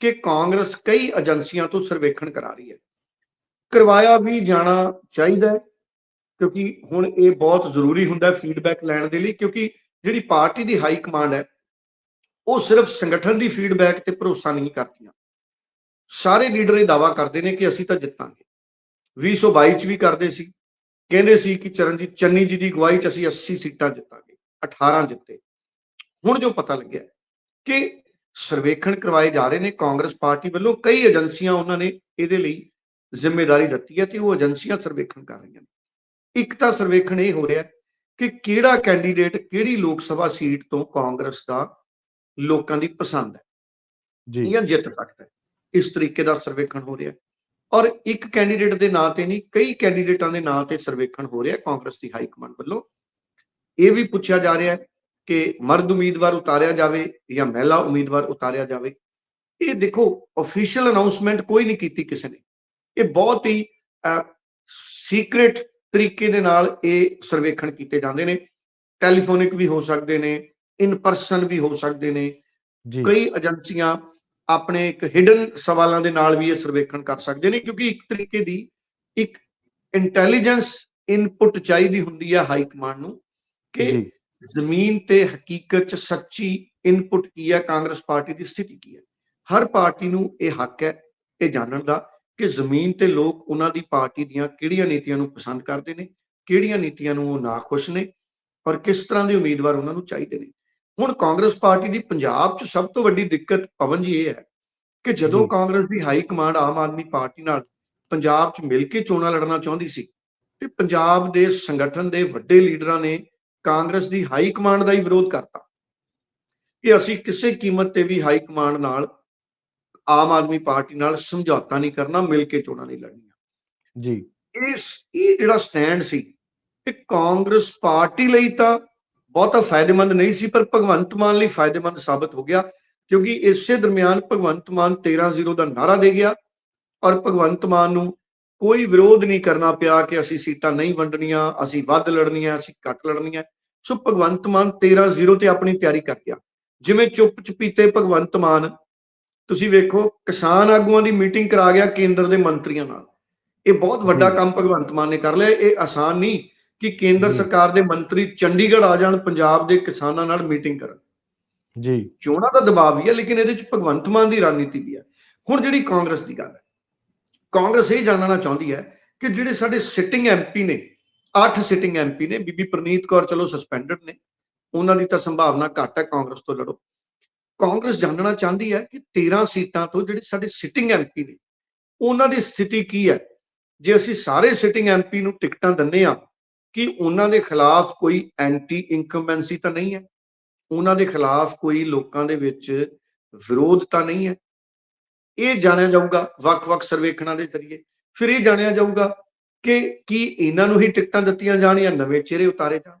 Speaker 2: ਕਿ ਕਾਂਗਰਸ ਕਈ ਏਜੰਸੀਆਂ ਤੋਂ ਸਰਵੇਖਣ ਕਰਾ ਰਹੀ ਹੈ। ਕਰਵਾਇਆ ਵੀ ਜਾਣਾ ਚਾਹੀਦਾ ਕਿਉਂਕਿ ਹੁਣ ਇਹ ਬਹੁਤ ਜ਼ਰੂਰੀ ਹੁੰਦਾ ਫੀਡਬੈਕ ਲੈਣ ਦੇ ਲਈ, ਕਿਉਂਕਿ ਜਿਹੜੀ ਪਾਰਟੀ ਦੀ ਹਾਈ ਕਮਾਂਡ ਹੈ, ਉਹ ਸਿਰਫ ਸੰਗਠਨ ਦੀ ਫੀਡਬੈਕ ਤੇ ਭਰੋਸਾ ਨਹੀਂ ਕਰਦੀਆਂ। ਸਾਰੇ ਲੀਡਰ ਇਹ ਦਾਵਾ ਕਰਦੇ ਨੇ ਕਿ ਅਸੀਂ ਤਾਂ ਜਿੱਤਾਂਗੇ। 2022 ਚ ਵੀ ਕਰਦੇ ਸੀ, ਕਹਿੰਦੇ ਸੀ ਕਿ ਚਰਨਜੀਤ ਚੰਨੀ ਜੀ ਦੀ ਅਗਵਾਈ ਚ ਅਸੀਂ 80 ਸੀਟਾਂ ਜਿੱਤਾਂਗੇ 18 ਜਿੱਤੇ। ਹੁਣ ਜੋ ਪਤਾ ਲੱਗਿਆ ਕਿ ਸਰਵੇਖਣ ਕਰਵਾਏ ਜਾ ਰਹੇ ਨੇ ਕਾਂਗਰਸ ਪਾਰਟੀ ਵੱਲੋਂ ਕਈ ਏਜੰਸੀਆਂ ਉਹਨਾਂ ਨੇ ਇਹਦੇ ਲਈ ਜ਼ਿੰਮੇਵਾਰੀ ਦਿੱਤੀ ਹੈ ਤੇ ਉਹ ਏਜੰਸੀਆਂ ਸਰਵੇਖਣ ਕਰ ਰਹੀਆਂ ਨੇ। ਇੱਕ ਤਾਂ ਸਰਵੇਖਣ ਇਹ ਹੋ ਰਿਹਾ ਕਿ ਕਿਹੜਾ ਕੈਂਡੀਡੇਟ ਕਿਹੜੀ ਲੋਕ ਸਭਾ ਸੀਟ ਤੋਂ ਕਾਂਗਰਸ ਦਾ ਲੋਕਾਂ ਦੀ ਪਸੰਦ ਹੈ
Speaker 1: ਜੀ।
Speaker 2: ਜਾਂ ਜਿੱਤ ਸਕਦਾ ਹੈ। ਇਸ ਤਰੀਕੇ ਦਾ ਸਰਵੇਖਣ ਹੋ ਰਿਹਾ। ਔਰ ਇੱਕ ਕੈਂਡੀਡੇਟ ਦੇ ਨਾਂ ਤੇ ਨਹੀਂ ਕਈ ਕੈਂਡੀਡੇਟਾਂ ਦੇ ਨਾਂ ਤੇ ਸਰਵੇਖਣ ਹੋ ਰਿਹਾ ਕਾਂਗਰਸ ਦੀ ਹਾਈ ਕਮਾਂਡ ਵੱਲੋਂ। ਇਹ ਵੀ ਪੁੱਛਿਆ ਜਾ ਰਿਹਾ ਹੈ ਕਿ ਮਰਦ ਉਮੀਦਵਾਰ ਉਤਾਰਿਆ ਜਾਵੇ ਜਾਂ ਮਹਿਲਾ ਉਮੀਦਵਾਰ ਉਤਾਰਿਆ ਜਾਵੇ ਇਹ ਦੇਖੋ ਅਫੀਸ਼ੀਅਲ ਅਨਾਉਂਸਮੈਂਟ ਕੋਈ ਨਹੀਂ ਕੀਤੀ ਕਿਸੇ ਨੇ। ਇਹ ਬਹੁਤ ਹੀ ਸੀਕ੍ਰੀਟ ਤਰੀਕੇ ਦੇ ਨਾਲ ਇਹ ਸਰਵੇਖਣ ਕੀਤੇ ਜਾਂਦੇ ਨੇ। ਟੈਲੀਫੋਨਿਕ ਵੀ ਹੋ ਸਕਦੇ ਨੇ ਇਨ ਪਰਸਨ ਵੀ ਹੋ ਸਕਦੇ ਨੇ।
Speaker 1: ਜੀ।
Speaker 2: ਕਈ ਏਜੰਸੀਆਂ ਆਪਣੇ ਇੱਕ ਹਿਡਨ ਸਵਾਲਾਂ ਦੇ ਨਾਲ ਵੀ ਇਹ ਸਰਵੇਖਣ ਕਰ ਸਕਦੇ ਨੇ ਕਿਉਂਕਿ ਇੱਕ ਤਰੀਕੇ ਦੀ ਇੱਕ ਇੰਟੈਲੀਜੈਂਸ ਇਨਪੁਟ ਚਾਹੀਦੀ ਹੁੰਦੀ ਹੈ ਹਾਈ ਕਮਾਂਡ ਨੂੰ ਕਿ ਜ਼ਮੀਨ ਤੇ ਹਕੀਕਤ ਚ ਸੱਚੀ ਇਨਪੁਟ ਕੀ ਹੈ? ਕਾਂਗਰਸ ਪਾਰਟੀ ਦੀ ਸਥਿਤੀ ਕੀ ਹੈ? ਹਰ ਪਾਰਟੀ ਨੂੰ ਇਹ ਹੱਕ ਹੈ ਇਹ ਜਾਣਨ ਦਾ ਕਿ ਜ਼ਮੀਨ ਤੇ ਲੋਕ ਉਹਨਾਂ ਦੀ ਪਾਰਟੀ ਦੀਆਂ ਕਿਹੜੀਆਂ ਨੀਤੀਆਂ ਨੂੰ ਪਸੰਦ ਕਰਦੇ ਨੇ ਕਿਹੜੀਆਂ ਨੀਤੀਆਂ ਨੂੰ ਉਹ ਨਾਖੁਸ਼ ਨੇ ਔਰ ਕਿਸ ਤਰ੍ਹਾਂ ਦੇ ਉਮੀਦਵਾਰ ਉਹਨਾਂ ਨੂੰ ਚਾਹੀਦੇ ਨੇ। ਹੁਣ ਕਾਂਗਰਸ ਪਾਰਟੀ ਦੀ ਪੰਜਾਬ 'ਚ ਸਭ ਤੋਂ ਵੱਡੀ ਦਿੱਕਤ ਪਵਨ ਜੀ ਇਹ ਹੈ ਕਿ ਜਦੋਂ। ਕਾਂਗਰਸ ਦੀ high command Aam Aadmi party ਨਾਲ ਪੰਜਾਬ 'ਚ ਮਿਲ ਕੇ ਚੋਣਾਂ ਲੜਨਾ ਚਾਹੁੰਦੀ ਸੀ ਤੇ ਪੰਜਾਬ ਦੇ ਸੰਗਠਨ ਦੇ ਵੱਡੇ ਲੀਡਰਾਂ ਨੇ ਕਾਂਗਰਸ ਦੀ ਹਾਈ ਕਮਾਂਡ ਦਾ ਹੀ ਵਿਰੋਧ ਕਰਤਾ ਕਿ ਅਸੀਂ ਕਿਸੇ ਕੀਮਤ ਤੇ ਵੀ ਹਾਈ ਕਮਾਂਡ ਨਾਲ ਆਮ ਆਦਮੀ ਪਾਰਟੀ ਨਾਲ ਸਮਝੌਤਾ ਨਹੀਂ ਕਰਨਾ ਮਿਲ ਕੇ ਚੋਣਾਂ ਨਹੀਂ ਲੜਨੀਆਂ।
Speaker 1: ਜੀ।
Speaker 2: ਇਸ ਇਹ ਜਿਹੜਾ ਸਟੈਂਡ ਸੀ ਇਹ ਕਾਂਗਰਸ ਪਾਰਟੀ ਲਈ ਤਾਂ ਬਹੁਤਾ ਫਾਇਦੇਮੰਦ ਨਹੀਂ ਸੀ ਪਰ ਭਗਵੰਤ ਮਾਨ ਲਈ ਫਾਇਦੇਮੰਦ ਸਾਬਤ ਹੋ ਗਿਆ ਕਿਉਂਕਿ ਇਸੇ ਦਰਮਿਆਨ ਭਗਵੰਤ ਮਾਨ 13-0 ਦਾ ਨਾਰਾ ਦੇ ਗਿਆ ਔਰ ਭਗਵੰਤ ਮਾਨ ਨੂੰ ਕੋਈ ਵਿਰੋਧ ਨਹੀਂ ਕਰਨਾ ਪਿਆ ਕਿ ਅਸੀਂ ਸੀਟਾਂ ਨਹੀਂ ਵੰਡਣੀਆਂ ਅਸੀਂ ਵੱਧ ਲੜਨੀਆਂ ਅਸੀਂ ਘੱਟ ਲੜਨੀਆਂ। ਸੋ ਭਗਵੰਤ ਮਾਨ 13-0 ਤੇ ਆਪਣੀ ਤਿਆਰੀ ਕਰ ਗਿਆ। ਜਿਵੇਂ ਚੁੱਪ ਚਪੀਤੇ ਭਗਵੰਤ ਮਾਨ ਤੁਸੀਂ ਵੇਖੋ ਕਿਸਾਨ ਆਗੂਆਂ ਦੀ ਮੀਟਿੰਗ ਕਰਾ ਗਿਆ ਕੇਂਦਰ ਦੇ ਮੰਤਰੀਆਂ ਨਾਲ। ਇਹ ਬਹੁਤ ਵੱਡਾ। ਕੰਮ ਭਗਵੰਤ ਮਾਨ ਨੇ ਕਰ ਲਿਆ। ਇਹ ਆਸਾਨ ਨਹੀਂ ਕਿ ਕੇਂਦਰ। ਸਰਕਾਰ ਦੇ ਮੰਤਰੀ ਚੰਡੀਗੜ੍ਹ ਆ ਜਾਣ ਪੰਜਾਬ ਦੇ ਕਿਸਾਨਾਂ ਨਾਲ ਮੀਟਿੰਗ ਕਰਨ।
Speaker 1: ਜੀ।
Speaker 2: ਚੋਣਾਂ ਦਾ ਦਬਾਅ ਵੀ ਹੈ ਲੇਕਿਨ ਇਹਦੇ ਚ ਭਗਵੰਤ ਮਾਨ ਦੀ ਰਣਨੀਤੀ ਵੀ ਹੈ। ਹੁਣ ਜਿਹੜੀ ਕਾਂਗਰਸ ਦੀ ਗੱਲ ਹੈ ਕਾਂਗਰਸ ਇਹ ਜਾਣਨਾ ਚਾਹੁੰਦੀ ਹੈ ਕਿ ਜਿਹੜੇ ਸਾਡੇ ਸਿਟਿੰਗ ਐਮਪੀ ਨੇ 8 ਸਿਟਿੰਗ ਐਮਪੀ ਨੇ, ਬੀਬੀ ਪ੍ਰਨੀਤ ਕੌਰ ਚਲੋ ਸਸਪੈਂਡਡ ਨੇ, ਉਹਨਾਂ ਦੀ ਤਾਂ ਸੰਭਾਵਨਾ ਘੱਟ ਹੈ ਕਾਂਗਰਸ ਤੋਂ ਲੜੋ। ਕਾਂਗਰਸ ਜਾਣਨਾ ਚਾਹੁੰਦੀ ਹੈ ਕਿ 13 ਸੀਟਾਂ ਤੋਂ ਜਿਹੜੇ ਸਾਡੇ ਸਿਟਿੰਗ ਐਮਪੀ ਨੇ, ਉਹਨਾਂ ਦੀ ਸਥਿਤੀ ਕੀ ਹੈ? ਜੇ ਅਸੀਂ ਸਾਰੇ ਸਿਟਿੰਗ ਐਮਪੀ ਨੂੰ ਟਿਕਟਾਂ ਦਿੰਨੇ ਆ ਕਿ ਉਹਨਾਂ ਦੇ ਖਿਲਾਫ ਕੋਈ ਐਂਟੀ ਇਨਕੰਬੈਂਸੀ ਤਾਂ ਨਹੀਂ ਹੈ? ਉਹਨਾਂ ਦੇ ਖਿਲਾਫ ਕੋਈ ਲੋਕਾਂ ਦੇ ਵਿੱਚ ਵਿਰੋਧ ਤਾਂ ਨਹੀਂ ਹੈ? ਇਹ ਜਾਣਿਆ ਜਾਊਗਾ ਵੱਖ-ਵੱਖ ਸਰਵੇਖਣਾਂ ਦੇ ਜ਼ਰੀਏ। ਫਿਰ ਇਹ ਜਾਣਿਆ ਜਾਊਗਾ ਕਿ ਕੀ ਇਹਨਾਂ ਨੂੰ ਹੀ ਟਿਕਟਾਂ ਦਿੱਤੀਆਂ ਜਾਣ ਜਾਂ ਨਵੇਂ ਚਿਹਰੇ ਉਤਾਰੇ ਜਾਣ।